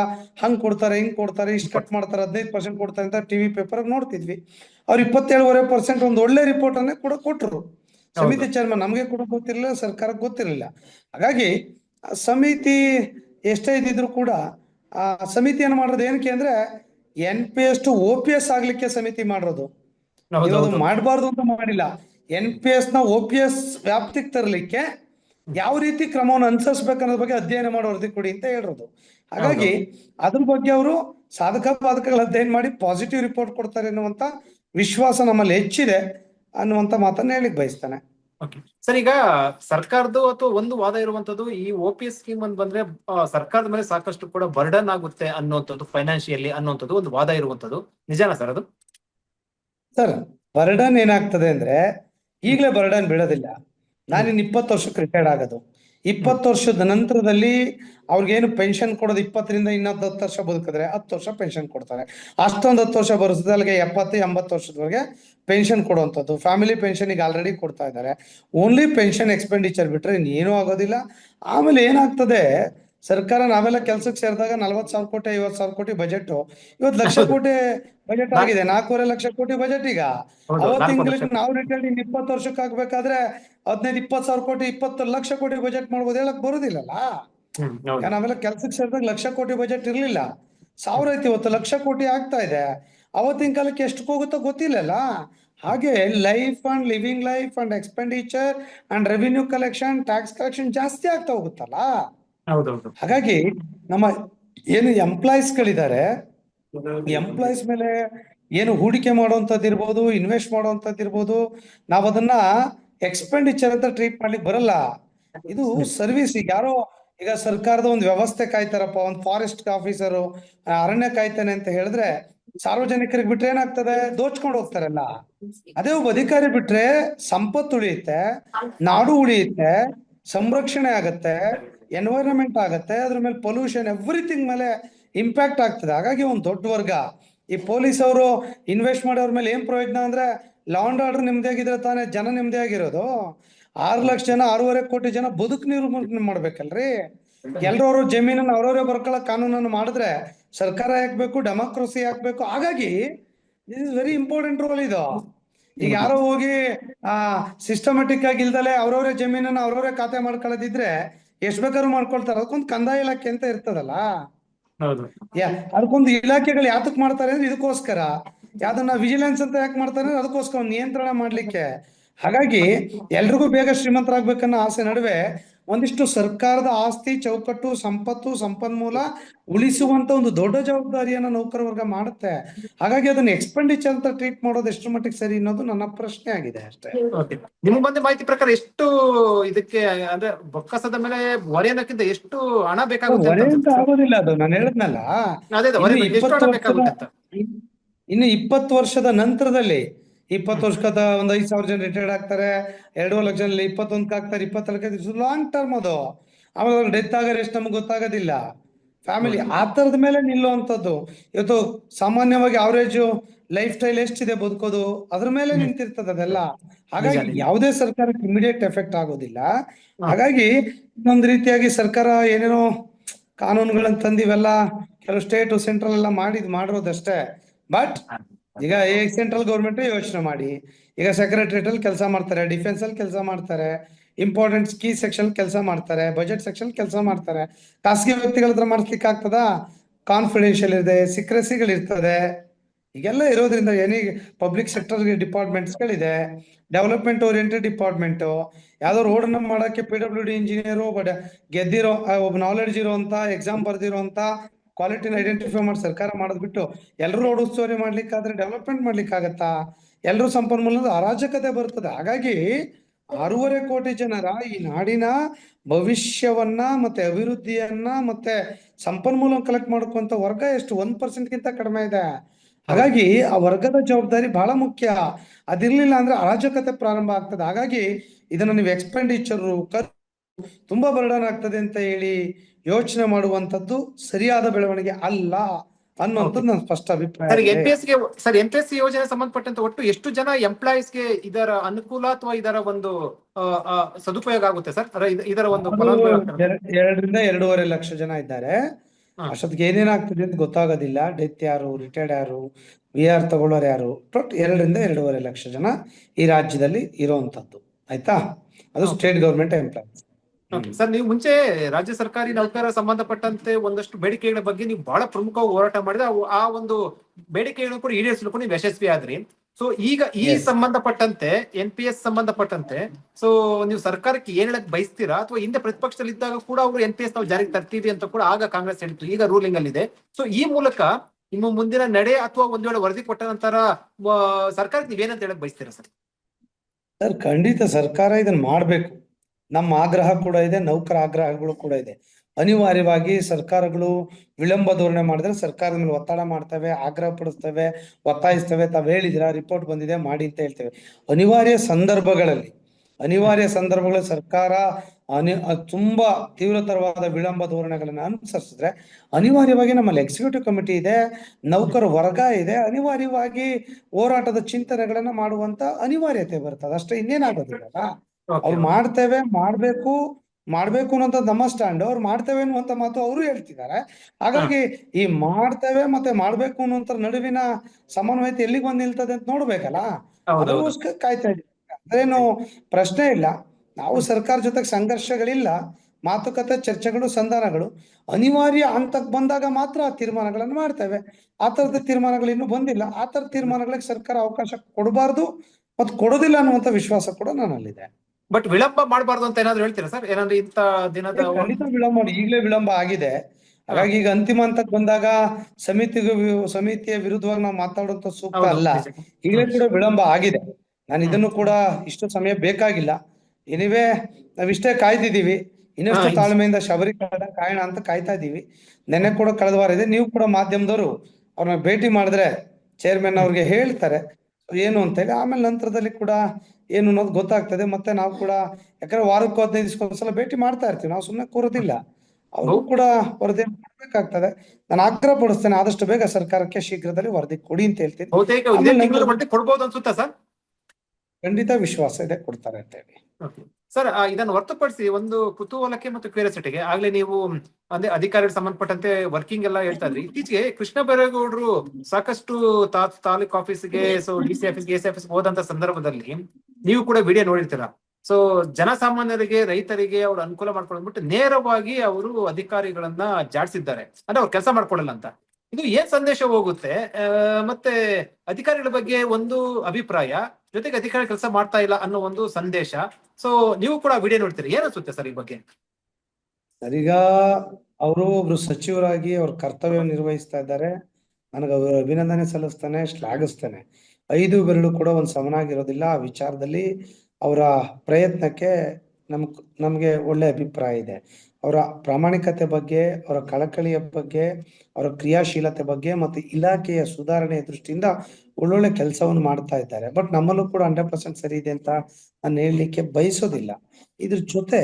ಹಂಗ್ ಕೊಡ್ತಾರೆ ಹಿಂಗ್ ಕೊಡ್ತಾರೆ ಇಷ್ಟು ಕಟ್ ಮಾಡ್ತಾರೆ ಹದಿನೈದು ಪರ್ಸೆಂಟ್ ಕೊಡ್ತಾರೆ ಅಂತ ಟಿವಿ ಪೇಪರ್ ನೋಡ್ತಿದ್ವಿ. ಅವ್ರು ಇಪ್ಪತ್ತೇಳುವರೆ ಪರ್ಸೆಂಟ್ ಒಂದು ಒಳ್ಳೆ ರಿಪೋರ್ಟ್ ಅನ್ನೇ ಕೂಡ ಕೊಟ್ಟರು ಸಮಿತಿ ಚೇರ್ಮನ್ ನಮಗೆ ಕೂಡ ಗೊತ್ತಿರಲಿಲ್ಲ ಸರ್ಕಾರಕ್ಕೆ ಗೊತ್ತಿರಲಿಲ್ಲ. ಹಾಗಾಗಿ ಸಮಿತಿ ಎಷ್ಟೇ ಇದ್ದಿದ್ರು ಕೂಡ ಆ ಸಮಿತಿಯನ್ನು ಮಾಡೋದು ಏನಕ್ಕೆ ಅಂದ್ರೆ N P S to O P S ಆಗ್ಲಿಕ್ಕೆ ಸಮಿತಿ ಮಾಡಿರೋದು. ಮಾಡಬಾರ್ದು ಅಂತ ಮಾಡಿಲ್ಲ. ಎನ್ ಪಿ ಎಸ್ನ ಓ ಪಿ ಎಸ್ ವ್ಯಾಪ್ತಿಗೆ ತರಲಿಕ್ಕೆ ಯಾವ ರೀತಿ ಕ್ರಮವನ್ನು ಅನುಸರಿಸಬೇಕು ಅನ್ನೋದ್ರ ಬಗ್ಗೆ ಅಧ್ಯಯನ ಮಾಡೋ ವರದಿ ಕೊಡಿ ಅಂತ ಹೇಳಿರೋದು. ಹಾಗಾಗಿ ಅದ್ರ ಬಗ್ಗೆ ಅವರು ಸಾಧಕ ಬಾಧಕಗಳ ಅಧ್ಯಯನ ಮಾಡಿ ಪಾಸಿಟಿವ್ ರಿಪೋರ್ಟ್ ಕೊಡ್ತಾರೆ ಅನ್ನುವಂತ ವಿಶ್ವಾಸ ನಮ್ಮಲ್ಲಿ ಹೆಚ್ಚಿದೆ ಅನ್ನುವಂತ ಮಾತನ್ನ ಹೇಳಿಕ್ ಬಯಸ್ತಾನೆ. ಓಕೆ. ಸರ್ ಈಗ ಸರ್ಕಾರದ್ದು ಅಥವಾ ಒಂದು ವಾದ ಇರುವಂತದ್ದು ಈ ಒ ಪಿ ಎಸ್ ಸ್ಕೀಮ್ ಅಂತ ಬಂದ್ರೆ ಸರ್ಕಾರದ ಮೇಲೆ ಸಾಕಷ್ಟು ಕೂಡ ಬರ್ಡನ್ ಆಗುತ್ತೆ ಅನ್ನುವಂಥದ್ದು ಫೈನಾನ್ಷಿಯಲಿ ಅನ್ನುವಂಥದ್ದು ಒಂದು ವಾದ ಇರುವಂತದ್ದು ನಿಜಾನಾ ಸರ್ ಅದು? ಸರ್ ಬರ್ಡನ್ ಏನಾಗ್ತದೆ ಅಂದ್ರೆ ಈಗಲೇ ಬರ್ಡನ್ ಬಿಡೋದಿಲ್ಲ. ನಾನಿನ್ ಇಪ್ಪತ್ತು ವರ್ಷಕ್ಕೆ ರಿಟೈರ್ಡ್ ಆಗೋದು. ಇಪ್ಪತ್ತು ವರ್ಷದ ನಂತರದಲ್ಲಿ ಅವ್ರಿಗೇನು ಪೆನ್ಷನ್ ಕೊಡೋದು ಇಪ್ಪತ್ತರಿಂದ ಇನ್ನೊಂದು ಹತ್ತು ವರ್ಷ ಬದುಕಿದ್ರೆ ಹತ್ತು ವರ್ಷ ಪೆನ್ಷನ್ ಕೊಡ್ತಾರೆ. ಅಷ್ಟೊಂದು ಹತ್ತು ವರ್ಷ ಬರುತ್ತೆ ಅಲ್ಲಿಗೆ ಎಪ್ಪತ್ತು, ಎಂಬತ್ತು ವರ್ಷದವರೆಗೆ ಪೆನ್ಷನ್ ಕೊಡುವಂಥದ್ದು. ಫ್ಯಾಮಿಲಿ ಪೆನ್ಷನ್ ಈಗ ಆಲ್ರೆಡಿ ಕೊಡ್ತಾ ಇದ್ದಾರೆ. ಓನ್ಲಿ ಪೆನ್ಷನ್ ಎಕ್ಸ್ಪೆಂಡಿಚರ್ ಬಿಟ್ರೆ ಇನ್ನೇನೂ ಆಗೋದಿಲ್ಲ. ಆಮೇಲೆ ಏನಾಗ್ತದೆ ಸರ್ಕಾರ ನಾವೆಲ್ಲ ಕೆಲ್ಸಕ್ಕೆ ಸೇರಿದಾಗ ನಲ್ವತ್ ಸಾವಿರ ಕೋಟಿ ಐವತ್ ಸಾವಿರ ಕೋಟಿ ಬಜೆಟ್ ಇವತ್ತು ಲಕ್ಷ ಕೋಟಿ ಬಜೆಟ್ ಆಗಿದೆ. ನಾಲ್ಕೂವರೆ ಲಕ್ಷ ಕೋಟಿ ಬಜೆಟ್ ಈಗ. ಅವತ್ತು ಇಂಗ್ಲಿಷ್ ನಾವು ರಿಟೈರ್ಡ್ ಇನ್ ಇಪ್ಪತ್ತು ವರ್ಷಕ್ಕೆ ಆಗ್ಬೇಕಾದ್ರೆ ಹದಿನೈದು ಇಪ್ಪತ್ತು ಸಾವಿರ ಕೋಟಿ ಇಪ್ಪತ್ತು ಲಕ್ಷ ಕೋಟಿ ಬಜೆಟ್ ಮಾಡ್ಬೋದು ಹೇಳಕ್ ಬರುದಿಲ್ಲಲ್ಲ? ನಾವೆಲ್ಲ ಕೆಲ್ಸಕ್ಕೆ ಸೇರಿದಾಗ ಲಕ್ಷ ಕೋಟಿ ಬಜೆಟ್ ಇರ್ಲಿಲ್ಲ. ಸಾವಿರ ಐತಿ ಇವತ್ತು ಲಕ್ಷ ಕೋಟಿ ಆಗ್ತಾ ಇದೆ. ಅವತ್ತಿನ ಕಾಲಕ್ಕೆ ಎಷ್ಟು ಹೋಗುತ್ತೋ ಗೊತ್ತಿಲ್ಲಲ್ಲ? ಹಾಗೆ life and living life and expenditure and revenue collection tax collection ಜಾಸ್ತಿ ಆಗ್ತಾ ಹೋಗುತ್ತಲ್ಲ? ಹೌದೌದು. ಹಾಗಾಗಿ ನಮ್ಮ ಏನು ಎಂಪ್ಲಾಯೀಸ್ ಗಳಿದ್ದಾರೆ ಎಂಪ್ಲಾಯೀಸ್ ಮೇಲೆ ಏನು ಹೂಡಿಕೆ ಮಾಡುವಂತದ್ದು ಇರ್ಬೋದು ಇನ್ವೆಸ್ಟ್ ಮಾಡುವಂತದ್ದು ಇರ್ಬೋದು ನಾವ್ ಅದನ್ನ ಎಕ್ಸ್ಪೆಂಡಿಚರ್ ಅಂತ ಟ್ರೀಟ್ ಮಾಡ್ಲಿಕ್ಕೆ ಬರಲ್ಲ. ಇದು ಸರ್ವಿಸ್ ಈಗ ಯಾರೋ ಈಗ ಸರ್ಕಾರದ ಒಂದು ವ್ಯವಸ್ಥೆ ಕಾಯ್ತಾರಪ್ಪ ಒಂದು ಫಾರೆಸ್ಟ್ ಆಫೀಸರು ಅರಣ್ಯ ಕಾಯ್ತಾನೆ ಅಂತ ಹೇಳಿದ್ರೆ ಸಾರ್ವಜನಿಕರಿಗೆ ಬಿಟ್ರೆ ಏನಾಗ್ತದೆ? ದೋಚ್ಕೊಂಡು ಹೋಗ್ತಾರಲ್ಲ ಅದೇ ಒಬ್ಬ ಅಧಿಕಾರಿ ಬಿಟ್ರೆ ಸಂಪತ್ತು ಉಳಿಯುತ್ತೆ ನಾಡು ಉಳಿಯುತ್ತೆ ಸಂರಕ್ಷಣೆ ಆಗತ್ತೆ ಎನ್ವೈರನ್ಮೆಂಟ್ ಆಗತ್ತೆ, ಅದ್ರ ಮೇಲೆ ಪೊಲ್ಯೂಷನ್ ಎವ್ರಿಥಿಂಗ್ ಮೇಲೆ ಇಂಪ್ಯಾಕ್ಟ್ ಆಗ್ತದೆ. ಹಾಗಾಗಿ ಒಂದು ದೊಡ್ಡ ವರ್ಗ. ಈ ಪೊಲೀಸ್ ಅವರು ಇನ್ವೆಸ್ಟ್ ಮಾಡೋರ್ ಮೇಲೆ ಏನ್ ಪ್ರಯೋಜನ ಅಂದ್ರೆ ಲಾ ಅಂಡ್ ಆರ್ಡರ್ ಆಗಿದ್ರೆ ತಾನೇ ಜನ ನೆಮ್ಮದಿಯಾಗಿರೋದು ಆರು ಲಕ್ಷ ಜನ, ಆರೂವರೆ ಕೋಟಿ ಜನ ಬದುಕು ನಿರ್ಮೂಲನೆ ಮಾಡ್ಬೇಕಲ್ರಿ. ಎಲ್ಲರವರು ಜಮೀನನ್ನ ಅವ್ರವ್ರೇ ಬರ್ಕೊಳ್ಳೋ ಕಾನೂನನ್ನು ಮಾಡಿದ್ರೆ ಸರ್ಕಾರ ಹಾಕ್ಬೇಕು ಡೆಮೋಕ್ರಸಿ ಹಾಕ್ಬೇಕು ಹಾಗಾಗಿ ಇಸ್ ವೆರಿ ಇಂಪಾರ್ಟೆಂಟ್ ರೋಲ್ ಇದು. ಈಗ ಯಾರೋ ಹೋಗಿ, ಆ ಸಿಸ್ಟಮೆಟಿಕ್ ಆಗಿ ಇಲ್ದಲೆ ಅವ್ರವ್ರೇ ಜಮೀನನ್ನ ಅವ್ರವ್ರೇ ಖಾತೆ ಮಾಡ್ಕೊಳ್ಳೋದಿದ್ರೆ ಎಷ್ಟ್ ಬೇಕಾದ್ರೂ ಮಾಡ್ಕೊಳ್ತಾರ. ಅದಕ್ಕೊಂದು ಕಂದಾಯ ಇಲಾಖೆ ಅಂತ ಇರ್ತದಲ್ಲ? ಹೌದು. ಯಾ ಅದಕ್ಕೊಂದು ಇಲಾಖೆಗಳು ಯಾತಕ್ ಮಾಡ್ತಾರೆ ಅಂದ್ರೆ ಇದಕ್ಕೋಸ್ಕರ. ಯಾವ್ದನ್ನ ವಿಜಿಲೆನ್ಸ್ ಅಂತ ಯಾಕೆ ಮಾಡ್ತಾರೆ ಅಂದ್ರೆ ಅದಕ್ಕೋಸ್ಕರ ನಿಯಂತ್ರಣ ಮಾಡ್ಲಿಕ್ಕೆ. ಹಾಗಾಗಿ ಎಲ್ರಿಗೂ ಬೇಗ ಶ್ರೀಮಂತರಾಗ್ಬೇಕನ್ನೋ ಆಸೆ ನಡುವೆ ಒಂದಿಷ್ಟು ಸರ್ಕಾರದ ಆಸ್ತಿ ಚೌಕಟ್ಟು ಸಂಪತ್ತು ಸಂಪನ್ಮೂಲ ಉಳಿಸುವಂತ ಒಂದು ದೊಡ್ಡ ಜವಾಬ್ದಾರಿಯನ್ನ ನೌಕರ ವರ್ಗ ಮಾಡುತ್ತೆ. ಹಾಗಾಗಿ ಅದನ್ನ ಎಕ್ಸ್ಪೆಂಡಿಚರ್ ಅಂತ ಟ್ರೀಟ್ ಮಾಡೋದು ಎಷ್ಟು ಮಟ್ಟಿಗೆ ಸರಿ ಅನ್ನೋದು ನನ್ನ ಪ್ರಶ್ನೆ ಆಗಿದೆ ಅಷ್ಟೇ. ನಿಮ್ಗೆ ಬಂದ ಮಾಹಿತಿ ಪ್ರಕಾರ ಎಷ್ಟು ಇದಕ್ಕೆ ಅಂದ್ರೆ ಬೊಕ್ಕಸದ ಮೇಲೆ ಹೊರೆ ಎಷ್ಟು ಹಣ ಬೇಕಾಗುತ್ತೆ? ಆಗೋದಿಲ್ಲ ಅದು ನಾನು ಹೇಳದ್ನಲ್ಲ. ಇನ್ನು ಇಪ್ಪತ್ತು ವರ್ಷದ ನಂತರದಲ್ಲಿ ಇಪ್ಪತ್ತು ವರ್ಷದ ಒಂದ್ ಐದ್ ಸಾವಿರ ಜನ ರಿಟೈರ್ಡ್ ಆಗ್ತಾರೆ ಎರಡೂವರೆ ಲಕ್ಷ ಜನ ಇಪ್ಪತ್ತೊಂದಕ್ಕೆ ಆಗ್ತಾರೆ ಇಪ್ಪತ್ತೆರಡಕ್ಕೆ ಲಾಂಗ್ ಟರ್ಮ್ ಅದು. ಆಮೇಲೆ ಡೆತ್ ಆಗೋರು ಎಷ್ಟು ನಮ್ಗೆ ಗೊತ್ತಾಗೋದಿಲ್ಲ. ಫ್ಯಾಮಿಲಿ ಆ ತರದ ಮೇಲೆ ನಿಲ್ಲುವಂಥದ್ದು. ಇವತ್ತು ಸಾಮಾನ್ಯವಾಗಿ ಅವರೇಜ್ ಲೈಫ್ ಸ್ಟೈಲ್ ಎಷ್ಟಿದೆ ಬದುಕೋದು ಅದ್ರ ಮೇಲೆ ನಿಂತಿರ್ತದ ಅದೆಲ್ಲ. ಹಾಗಾಗಿ. ಯಾವುದೇ ಸರ್ಕಾರಕ್ಕೆ ಇಮಿಡಿಯೇಟ್ ಎಫೆಕ್ಟ್ ಆಗೋದಿಲ್ಲ. ಹಾಗಾಗಿ ಇನ್ನೊಂದು ರೀತಿಯಾಗಿ ಸರ್ಕಾರ ಏನೇನೋ ಕಾನೂನುಗಳನ್ನ ತಂದಿವೆಲ್ಲ ಕೆಲವು ಸ್ಟೇಟ್ ಸೆಂಟ್ರಲ್ ಎಲ್ಲ ಮಾಡಿದ್ ಮಾಡಿರೋದಷ್ಟೇ. ಬಟ್ ಈಗ ಸೆಂಟ್ರಲ್ ಗೌರ್ಮೆಂಟ್ ಯೋಚನೆ ಮಾಡಿ. ಈಗ ಸೆಕ್ರೆಟರಿಯೇಟ್ ಅಲ್ಲಿ ಕೆಲಸ ಮಾಡ್ತಾರೆ ಡಿಫೆನ್ಸ್ ಅಲ್ಲಿ ಕೆಲಸ ಮಾಡ್ತಾರೆ ಇಂಪಾರ್ಟೆಂಟ್ ಕೀ ಸೆಕ್ಷನ್ ಕೆಲಸ ಮಾಡ್ತಾರೆ ಬಜೆಟ್ ಸೆಕ್ಷನ್ ಕೆಲಸ ಮಾಡ್ತಾರೆ. ಖಾಸಗಿ ವ್ಯಕ್ತಿಗಳ ಹತ್ರ ಮಾಡಿಸ್ಲಿಕ್ಕೆ ಆಗ್ತದಾ? ಕಾನ್ಫಿಡೆನ್ಷಿಯಲ್ ಇದೆ ಸಿಕ್ರೆಸಿಗಳು ಇರ್ತದೆ. ಈಗೆಲ್ಲ ಇರೋದ್ರಿಂದ ಎನಿ ಪಬ್ಲಿಕ್ ಸೆಕ್ಟರ್ ಡಿಪಾರ್ಟ್ಮೆಂಟ್ಸ್ ಗಳಿದೆ. ಡೆವಲಪ್ಮೆಂಟ್ ಓರಿಯೆಂಟೆಡ್ ಡಿಪಾರ್ಟ್ಮೆಂಟ್ ಯಾವ್ದೋ ರೋಡ್ ಮಾಡಕ್ಕೆ ಪಿ ಡಬ್ಲ್ಯೂ ಡಿ ಇಂಜಿನಿಯರು ಬಟ್ ಗೆದ್ದಿರೋ ಒಬ್ಬ ನಾಲೆಡ್ಜ್ ಇರುವಂತ ಎಕ್ಸಾಮ್ ಬರ್ದಿರೋಂತ ಕ್ವಾಲಿಟಿನ ಐಡೆಂಟಿಫೈ ಮಾಡಿ ಸರ್ಕಾರ ಮಾಡೋದು ಬಿಟ್ಟು ಎಲ್ಲರೂ ರೋಡ್ ಉಸ್ತುವಾರಿ ಮಾಡ್ಲಿಕ್ಕಾದ್ರೆ ಡೆವಲಪ್ಮೆಂಟ್ ಮಾಡ್ಲಿಕ್ಕಾಗತ್ತಾ? ಎಲ್ಲರೂ ಸಂಪನ್ಮೂಲ ಅರಾಜಕತೆ ಬರ್ತದೆ. ಹಾಗಾಗಿ ಆರೂವರೆ ಕೋಟಿ ಜನರ ಈ ನಾಡಿನ ಭವಿಷ್ಯವನ್ನ ಮತ್ತೆ ಅಭಿವೃದ್ಧಿಯನ್ನ ಮತ್ತೆ ಸಂಪನ್ಮೂಲ ಕಲೆಕ್ಟ್ ಮಾಡ್ಕೊಂತ ವರ್ಗ ಎಷ್ಟು ಒಂದ್ ಪರ್ಸೆಂಟ್ಗಿಂತ ಕಡಿಮೆ ಇದೆ. ಹಾಗಾಗಿ ಆ ವರ್ಗದ ಜವಾಬ್ದಾರಿ ಬಹಳ ಮುಖ್ಯ. ಅದಿರ್ಲಿಲ್ಲ ಅಂದ್ರೆ ಅರಾಜಕತೆ ಪ್ರಾರಂಭ ಆಗ್ತದೆ. ಹಾಗಾಗಿ ಇದನ್ನ ನೀವು ಎಕ್ಸ್ಪೆಂಡಿಚರ್ ತುಂಬಾ ಬರ್ಡನ್ ಆಗ್ತದೆ ಅಂತ ಹೇಳಿ ಯೋಚನೆ ಮಾಡುವಂತದ್ದು ಸರಿಯಾದ ಬೆಳವಣಿಗೆ ಅಲ್ಲ ಅನ್ನುವಂಥದ್ದು ನನ್ನ ಸ್ಪಷ್ಟ ಅಭಿಪ್ರಾಯ. ಸರ್ ಎನ್ ಪಿ ಎಸ್ಗೆ ಸರ್ ಎನ್ ಪಿ ಎಸ್ ಯೋಜನೆ ಸಂಬಂಧಪಟ್ಟಂತೆ ಒಟ್ಟು ಎಷ್ಟು ಜನ ಎಂಪ್ಲಾಯೀಸ್ಗೆ ಇದರ ಅನುಕೂಲ ಅಥವಾ ಇದರ ಒಂದು ಸದುಪಯೋಗ ಆಗುತ್ತೆ ಸರ್? ಇದರ ಒಂದು ಎರಡರಿಂದ ಎರಡೂವರೆ ಲಕ್ಷ ಜನ ಇದ್ದಾರೆ. ಅಷ್ಟೊತ್ತಿಗೆ ಏನೇನಾಗ್ತದೆ ಅಂತ ಗೊತ್ತಾಗೋದಿಲ್ಲ. ಡೆತ್ ಯಾರು ರಿಟೈರ್ಡ್ ಯಾರು ವಿ ಆರ್ ತಗೊಳ್ಳೋರು ಯಾರು ಟೋಟ್ ಎರಡರಿಂದ ಎರಡೂವರೆ ಲಕ್ಷ ಜನ ಈ ರಾಜ್ಯದಲ್ಲಿ ಇರುವಂತದ್ದು ಆಯ್ತಾ? ಅದು ಸ್ಟೇಟ್ ಗೌರ್ಮೆಂಟ್ ಎಂಪ್ಲಾಯೀಸ್. ಸರ್ ನೀವು ಮುಂಚೆ ರಾಜ್ಯ ಸರ್ಕಾರಿ ನೌಕರರ ಸಂಬಂಧಪಟ್ಟಂತೆ ಒಂದಷ್ಟು ಬೇಡಿಕೆಗಳ ಬಗ್ಗೆ ನೀವು ಬಹಳ ಪ್ರಮುಖವಾಗಿ ಹೋರಾಟ ಮಾಡಿದ್ರೆ ಅವು ಆ ಒಂದು ಬೇಡಿಕೆಗಳನ್ನು ಕೂಡ ಈಡೇರಿಸಲು ಕೂಡ ನೀವು ಯಶಸ್ವಿ ಆದ್ರಿ. ಸೊ ಈಗ ಈ. ಸಂಬಂಧಪಟ್ಟಂತೆ ಎನ್ ಪಿ ಎಸ್ ಸಂಬಂಧಪಟ್ಟಂತೆ ಸೊ ನೀವು ಸರ್ಕಾರಕ್ಕೆ ಏನ್ ಹೇಳಕ್ ಬಯಸ್ತೀರಾ? ಅಥವಾ ಹಿಂದೆ ಪ್ರತಿಪಕ್ಷದಲ್ಲಿ ಇದ್ದಾಗ ಕೂಡ ಅವರು ಎನ್ ಪಿ ಎಸ್ ನಾವು ಜಾರಿಗೆ ತರ್ತೀವಿ ಅಂತ ಕೂಡ ಆಗ ಕಾಂಗ್ರೆಸ್ ಹೇಳಿತ್ತು. ಈಗ ರೂಲಿಂಗ್ ಅಲ್ಲಿ ಇದೆ. ಸೊ ಈ ಮೂಲಕ ನಿಮ್ಮ ಮುಂದಿನ ನಡೆ ಅಥವಾ ಒಂದ್ ವೇಳೆ ವರದಿ ಕೊಟ್ಟ ನಂತರ ಸರ್ಕಾರಕ್ಕೆ ನೀವೇನಂತ ಹೇಳಕ್ ಬಯಸ್ತೀರಾ ಸರ್? ಸರ್ ಖಂಡಿತ ಸರ್ಕಾರ ಇದನ್ನ ಮಾಡ್ಬೇಕು. ನಮ್ಮ ಆಗ್ರಹ ಕೂಡ ಇದೆ, ನೌಕರ ಆಗ್ರಹಗಳು ಕೂಡ ಇದೆ. ಅನಿವಾರ್ಯವಾಗಿ ಸರ್ಕಾರಗಳು ವಿಳಂಬ ಧೋರಣೆ ಮಾಡಿದ್ರೆ ಸರ್ಕಾರದ ಮೇಲೆ ಒತ್ತಡ ಮಾಡ್ತವೆ, ಆಗ್ರಹ ಪಡಿಸ್ತವೆ, ಒತ್ತಾಯಿಸ್ತವೆ. ತಾವು ಹೇಳಿದಿರಾ ರಿಪೋರ್ಟ್ ಬಂದಿದೆ, ಮಾಡಿ ಅಂತ ಹೇಳ್ತೇವೆ. ಅನಿವಾರ್ಯ ಸಂದರ್ಭಗಳಲ್ಲಿ ಅನಿವಾರ್ಯ ಸಂದರ್ಭಗಳಲ್ಲಿ ಸರ್ಕಾರ ಅನಿ ತುಂಬಾ ತೀವ್ರತರವಾದ ವಿಳಂಬ ಧೋರಣೆಗಳನ್ನ ಅನುಸರಿಸಿದ್ರೆ ಅನಿವಾರ್ಯವಾಗಿ ನಮ್ಮಲ್ಲಿ ಎಕ್ಸಿಕ್ಯೂಟಿವ್ ಕಮಿಟಿ ಇದೆ, ನೌಕರ ವರ್ಗ ಇದೆ, ಅನಿವಾರ್ಯವಾಗಿ ಹೋರಾಟದ ಚಿಂತನೆಗಳನ್ನ ಮಾಡುವಂತ ಅನಿವಾರ್ಯತೆ ಬರ್ತದೆ. ಅಷ್ಟೇ ಇನ್ನೇನಾಗೋದಿಲ್ಲ ಅವ್ರು ಮಾಡ್ತೇವೆ ಮಾಡ್ಬೇಕು ಮಾಡ್ಬೇಕು ಅನ್ನೋಂತ ನಮ್ಮ ಸ್ಟ್ಯಾಂಡ್ ಅವ್ರು ಮಾಡ್ತೇವೆ ಅನ್ನುವಂತ ಮಾತು ಅವರು ಹೇಳ್ತಿದ್ದಾರೆ. ಹಾಗಾಗಿ ಈ ಮಾಡ್ತೇವೆ ಮತ್ತೆ ಮಾಡ್ಬೇಕು ಅನ್ನುವಂತ ನಡುವಿನ ಸಮನ್ವಯತೆ ಎಲ್ಲಿಗೆ ಬಂದ್ ನಿಲ್ತದೆ ಅಂತ ನೋಡ್ಬೇಕಲ್ಲ? ಅದಕ್ಕೋಸ್ಕರ ಕಾಯ್ತಾ ಇದ್ದೀವಿ. ಅದೇನು ಪ್ರಶ್ನೆ ಇಲ್ಲ. ನಾವು ಸರ್ಕಾರ ಜೊತೆಗೆ ಸಂಘರ್ಷಗಳಿಲ್ಲ. ಮಾತುಕತೆ ಚರ್ಚೆಗಳು ಸಂಧಾನಗಳು. ಅನಿವಾರ್ಯ ಹಂತಕ್ಕೆ ಬಂದಾಗ ಮಾತ್ರ ಆ ತೀರ್ಮಾನಗಳನ್ನು ಮಾಡ್ತೇವೆ. ಆ ತರದ ತೀರ್ಮಾನಗಳು ಇನ್ನೂ ಬಂದಿಲ್ಲ. ಆ ತರದ ತೀರ್ಮಾನಗಳಿಗೆ ಸರ್ಕಾರ ಅವಕಾಶ ಕೊಡಬಾರ್ದು ಮತ್ತು ಕೊಡೋದಿಲ್ಲ ಅನ್ನುವಂಥ ವಿಶ್ವಾಸ ಕೂಡ ನನ್ನಲ್ಲಿದೆ. ಬಟ್ ವಿಳಂಬ ಮಾಡಬಾರ್ದು ಅಂತ ಏನಾದ್ರು ಹೇಳ್ತೀರಾ ಸರ್ ಏನಾದ್ರು ಇಂತ ದಿನದ ಖಂಡಿತ ವಿಳಂಬ ಮಾಡಿ. ಈಗಲೇ ವಿಳಂಬ ಆಗಿದೆ. ಹಾಗಾಗಿ ಈಗ ಅಂತಿಮ ಹಂತಕ್ಕೆ ಬಂದಾಗ ಸಮಿತಿಗೂ ಸಮಿತಿಯ ವಿರುದ್ಧವಾಗಿ ನಾವು ಮಾತಾಡುವಂತ ಸೂಕ್ತ ಅಲ್ಲ. ಈಗಲೇ ಕೂಡ ವಿಳಂಬ ಆಗಿದೆ. ನಾನು ಇದನ್ನು ಕೂಡ ಇಷ್ಟು ಸಮಯ ಬೇಕಾಗಿಲ್ಲ. ಏನಿವೆ ನಾವಿಷ್ಟೇ ಕಾಯ್ತಿದ್ದೀವಿ. ಇನ್ನಷ್ಟು ತಾಳ್ಮೆಯಿಂದ ಶಬರಿ ಕಾಯೋಣ ಅಂತ ಕಾಯ್ತಾ ಇದ್ದೀವಿ. ನೆನ್ನೆ ಕೂಡ ಕಳೆದ ವಾರ ಇದೆ. ನೀವು ಕೂಡ ಮಾಧ್ಯಮದವರು ಅವ್ರನ್ನ ಭೇಟಿ ಮಾಡಿದ್ರೆ ಚೇರ್ಮನ್ ಅವ್ರಿಗೆ ಹೇಳ್ತಾರೆ. ಏನು ಅಂತ ಹೇಳಿ ಆಮೇಲೆ ನಂತರದಲ್ಲಿ ಕೂಡ ಏನು ಅನ್ನೋದು ಗೊತ್ತಾಗ್ತದೆ. ಮತ್ತೆ ನಾವು ಕೂಡ ಯಾಕಂದ್ರೆ ವಾರಕ್ಕೂ ಹದಿನೈದು ದಿವಸಕ್ಕೊಂದ್ಸಲ ಭೇಟಿ ಮಾಡ್ತಾ ಇರ್ತೀವಿ. ನಾವು ಸುಮ್ಮನೆ ಕೂರೋದಿಲ್ಲ. ಅವರು ಕೂಡ ವರದಿ ಮಾಡ್ಬೇಕಾಗ್ತದೆ. ನಾನು ಆಗ್ರಹ ಪಡಿಸ್ತೇನೆ. ಆದಷ್ಟು ಬೇಗ ಸರ್ಕಾರಕ್ಕೆ ಶೀಘ್ರದಲ್ಲಿ ವರದಿ ಕೊಡಿ ಅಂತ ಹೇಳ್ತೀನಿ. ಖಂಡಿತ ವಿಶ್ವಾಸ ಇದೆ ಕೊಡ್ತಾರೆ ಅಂತ ಹೇಳಿ ಸರ್ ಇದನ್ನು ಹೊರತುಪಡಿಸಿ ಒಂದು ಕುತೂಹಲಕ್ಕೆ ಮತ್ತು ಕ್ಯೂರಿಯಾಸಿಟಿಗೆ, ಆಗ್ಲೇ ನೀವು, ಅಂದ್ರೆ ಅಧಿಕಾರಿಗಳಿಗೆ ಸಂಬಂಧಪಟ್ಟಂತೆ ವರ್ಕಿಂಗ್ ಎಲ್ಲ ಹೇಳ್ತಾ ಇದ್ರಿ. ಇತ್ತೀಚೆಗೆ ಕೃಷ್ಣ ಬೈರೇಗೌಡರು ಸಾಕಷ್ಟು ತಾಲೂಕ್ ಆಫೀಸ್ಗೆ so D C office S office ಹೋದಂತ ಸಂದರ್ಭದಲ್ಲಿ ನೀವು ಕೂಡ ವಿಡಿಯೋ ನೋಡಿರ್ತೀರ? ಸೊ ಜನಸಾಮಾನ್ಯರಿಗೆ, ರೈತರಿಗೆ ಅವ್ರು ಅನುಕೂಲ ಮಾಡ್ಕೊಂಡ್ಬಿಟ್ಟು ನೇರವಾಗಿ ಅವರು ಅಧಿಕಾರಿಗಳನ್ನ ಜಾಡ್ಸಿದ್ದಾರೆ. ಅಂದ್ರೆ ಅವ್ರು ಕೆಲಸ ಮಾಡ್ಕೊಡಲ್ಲ ಅಂತ. ಇದು ಏನ್ ಸಂದೇಶ ಹೋಗುತ್ತೆ? ಮತ್ತೆ ಅಧಿಕಾರಿಗಳ ಬಗ್ಗೆ ಒಂದು ಅಭಿಪ್ರಾಯ, ಜೊತೆಗೆ ಅಧಿಕಾರಿ ಕೆಲಸ ಮಾಡ್ತಾ ಇಲ್ಲ ಅನ್ನೋ ಒಂದು ಸಂದೇಶ. ಸೊ ನೀವು ಕೂಡ ವಿಡಿಯೋ ನೋಡ್ತೀರಿ. ಏನ್ ಅನ್ಸುತ್ತೆ ಸರ್ ಈ ಬಗ್ಗೆ? ಸರಿಗ ಅವರು ಒಬ್ರು ಸಚಿವರಾಗಿ ಅವ್ರ ಕರ್ತವ್ಯ ನಿರ್ವಹಿಸ್ತಾ ಇದ್ದಾರೆ. ನನಗೆ ಅವರು ಅಭಿನಂದನೆ ಸಲ್ಲಿಸ್ತಾನೆ, ಶ್ಲಾಘಿಸ್ತಾನೆ. ಐದು ಬೆರಳು ಕೂಡ ಒಂದು ಸಮನಾಗಿರೋದಿಲ್ಲ. ಆ ವಿಚಾರದಲ್ಲಿ ಅವರ ಪ್ರಯತ್ನಕ್ಕೆ ನಮ್ ನಮ್ಗೆ ಒಳ್ಳೆ ಅಭಿಪ್ರಾಯ ಇದೆ. ಅವರ ಪ್ರಾಮಾಣಿಕತೆ ಬಗ್ಗೆ ಅವರ ಕಳಕಳಿಯ ಬಗ್ಗೆ ಅವರ ಕ್ರಿಯಾಶೀಲತೆ ಬಗ್ಗೆ ಮತ್ತು ಇಲಾಖೆಯ ಸುಧಾರಣೆಯ ದೃಷ್ಟಿಯಿಂದ ಒಳ್ಳೊಳ್ಳೆ ಕೆಲಸವನ್ನು ಮಾಡ್ತಾ ಇದ್ದಾರೆ. ಬಟ್ ನಮ್ಮಲ್ಲೂ ಕೂಡ ಹಂಡ್ರೆಡ್ ಪರ್ಸೆಂಟ್ ಸರಿ ಇದೆ ಅಂತ ನಾನು ಹೇಳಲಿಕ್ಕೆ ಬಯಸೋದಿಲ್ಲ. ಇದ್ರ ಜೊತೆ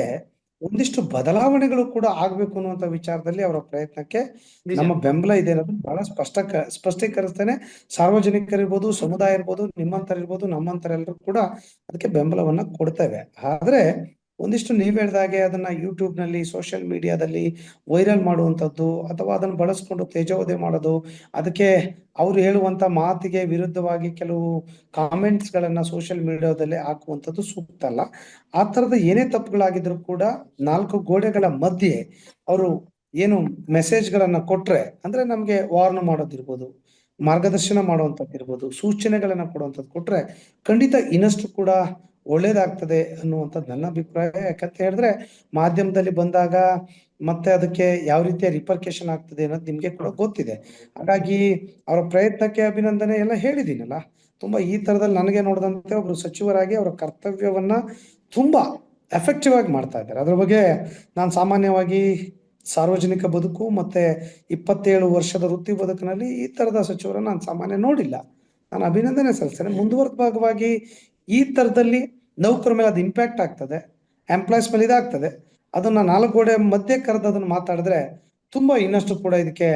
ಒಂದಿಷ್ಟು ಬದಲಾವಣೆಗಳು ಕೂಡ ಆಗ್ಬೇಕು ಅನ್ನುವಂತ ವಿಚಾರದಲ್ಲಿ ಅವರ ಪ್ರಯತ್ನಕ್ಕೆ ನಮ್ಮ ಬೆಂಬಲ ಇದೆ ಅನ್ನೋದು ಬಹಳ ಸ್ಪಷ್ಟ ಸ್ಪಷ್ಟೀಕರಿಸ್ತೇನೆ. ಸಾರ್ವಜನಿಕರಿರ್ಬೋದು ಸಮುದಾಯ ಇರ್ಬೋದು ನಿಮ್ಮಂತರ ಇರ್ಬೋದು ನಮ್ಮಂತರೆಲ್ಲರೂ ಕೂಡ ಅದಕ್ಕೆ ಬೆಂಬಲವನ್ನ ಕೊಡ್ತೇವೆ. ಆದ್ರೆ ಒಂದಿಷ್ಟು ನೀವು ಹೇಳ್ದಾಗೆ ಅದನ್ನ ಯೂಟ್ಯೂಬ್ನಲ್ಲಿ ಸೋಷಿಯಲ್ ಮೀಡಿಯಾದಲ್ಲಿ ವೈರಲ್ ಮಾಡುವಂಥದ್ದು ಅಥವಾ ಅದನ್ನು ಬಳಸ್ಕೊಂಡು ತೇಜೋವಧೆ ಮಾಡೋದು, ಅದಕ್ಕೆ ಅವರು ಹೇಳುವಂತ ಮಾತಿಗೆ ವಿರುದ್ಧವಾಗಿ ಕೆಲವು ಕಾಮೆಂಟ್ಸ್ ಗಳನ್ನ ಸೋಷಿಯಲ್ ಮೀಡಿಯಾದಲ್ಲಿ ಹಾಕುವಂಥದ್ದು ಸೂಕ್ತ ಅಲ್ಲ. ಆ ತರದ ಏನೇ ತಪ್ಪುಗಳಾಗಿದ್ರು ಕೂಡ ನಾಲ್ಕು ಗೋಡೆಗಳ ಮಧ್ಯೆ ಅವರು ಏನು ಮೆಸೇಜ್ ಗಳನ್ನ ಕೊಟ್ರೆ, ಅಂದ್ರೆ ನಮ್ಗೆ ವಾರ್ನ್ ಮಾಡೋದಿರ್ಬೋದು, ಮಾರ್ಗದರ್ಶನ ಮಾಡುವಂಥದ್ದು ಇರ್ಬೋದು ಸೂಚನೆಗಳನ್ನ ಕೊಡುವಂಥದ್ದು ಕೊಟ್ರೆ ಖಂಡಿತ ಇನ್ನಷ್ಟು ಕೂಡ ಒಳ್ಳೇದಾಗ್ತದೆ ಅನ್ನುವಂಥದ್ದು ನನ್ನ ಅಭಿಪ್ರಾಯ. ಯಾಕಂತ ಹೇಳಿದ್ರೆ ಮಾಧ್ಯಮದಲ್ಲಿ ಬಂದಾಗ ಮತ್ತೆ ಅದಕ್ಕೆ ಯಾವ ರೀತಿಯ ರಿಪರ್ಕೇಶನ್ ಆಗ್ತದೆ ಅನ್ನೋದು ನಿಮ್ಗೆ ಕೂಡ ಗೊತ್ತಿದೆ. ಹಾಗಾಗಿ ಅವರ ಪ್ರಯತ್ನಕ್ಕೆ ಅಭಿನಂದನೆ ಎಲ್ಲ ಹೇಳಿದ್ದೀನಲ್ಲ. ತುಂಬಾ ಈ ತರದಲ್ಲಿ ನನಗೆ ನೋಡಿದಂತೆ ಒಬ್ರು ಸಚಿವರಾಗಿ ಅವರ ಕರ್ತವ್ಯವನ್ನ ತುಂಬಾ ಎಫೆಕ್ಟಿವ್ ಆಗಿ ಮಾಡ್ತಾ ಇದ್ದಾರೆ. ಅದ್ರ ಬಗ್ಗೆ ನಾನು ಸಾಮಾನ್ಯವಾಗಿ ಸಾರ್ವಜನಿಕ ಬದುಕು ಮತ್ತೆ ಇಪ್ಪತ್ತೇಳು ವರ್ಷದ ವೃತ್ತಿ ಬದುಕಿನಲ್ಲಿ ಈ ತರದ ಸಚಿವರನ್ನ ನಾನು ಸಾಮಾನ್ಯ ನೋಡಿಲ್ಲ. ನಾನು ಅಭಿನಂದನೆ ಸಲ್ಲಿಸ್ತೇನೆ. ಮುಂದುವರೆದ ಭಾಗವಾಗಿ ಈ ತರದಲ್ಲಿ ನೌಕರ ಮೇಲೆ ಅದು ಇಂಪ್ಯಾಕ್ಟ್ ಆಗ್ತದೆ ಎಂಪ್ಲಾಯ್ಸ್ ಮೇಲೆ ಇದಾಗ್ತದೆ. ಅದನ್ನ ನಾಲ್ಕು ಗೋಡೆ ಮಧ್ಯೆ ಕರೆದು ಅದನ್ನು ಮಾತಾಡಿದ್ರೆ ತುಂಬಾ ಇನ್ನಷ್ಟು ಕೂಡ ಇದಕ್ಕೆ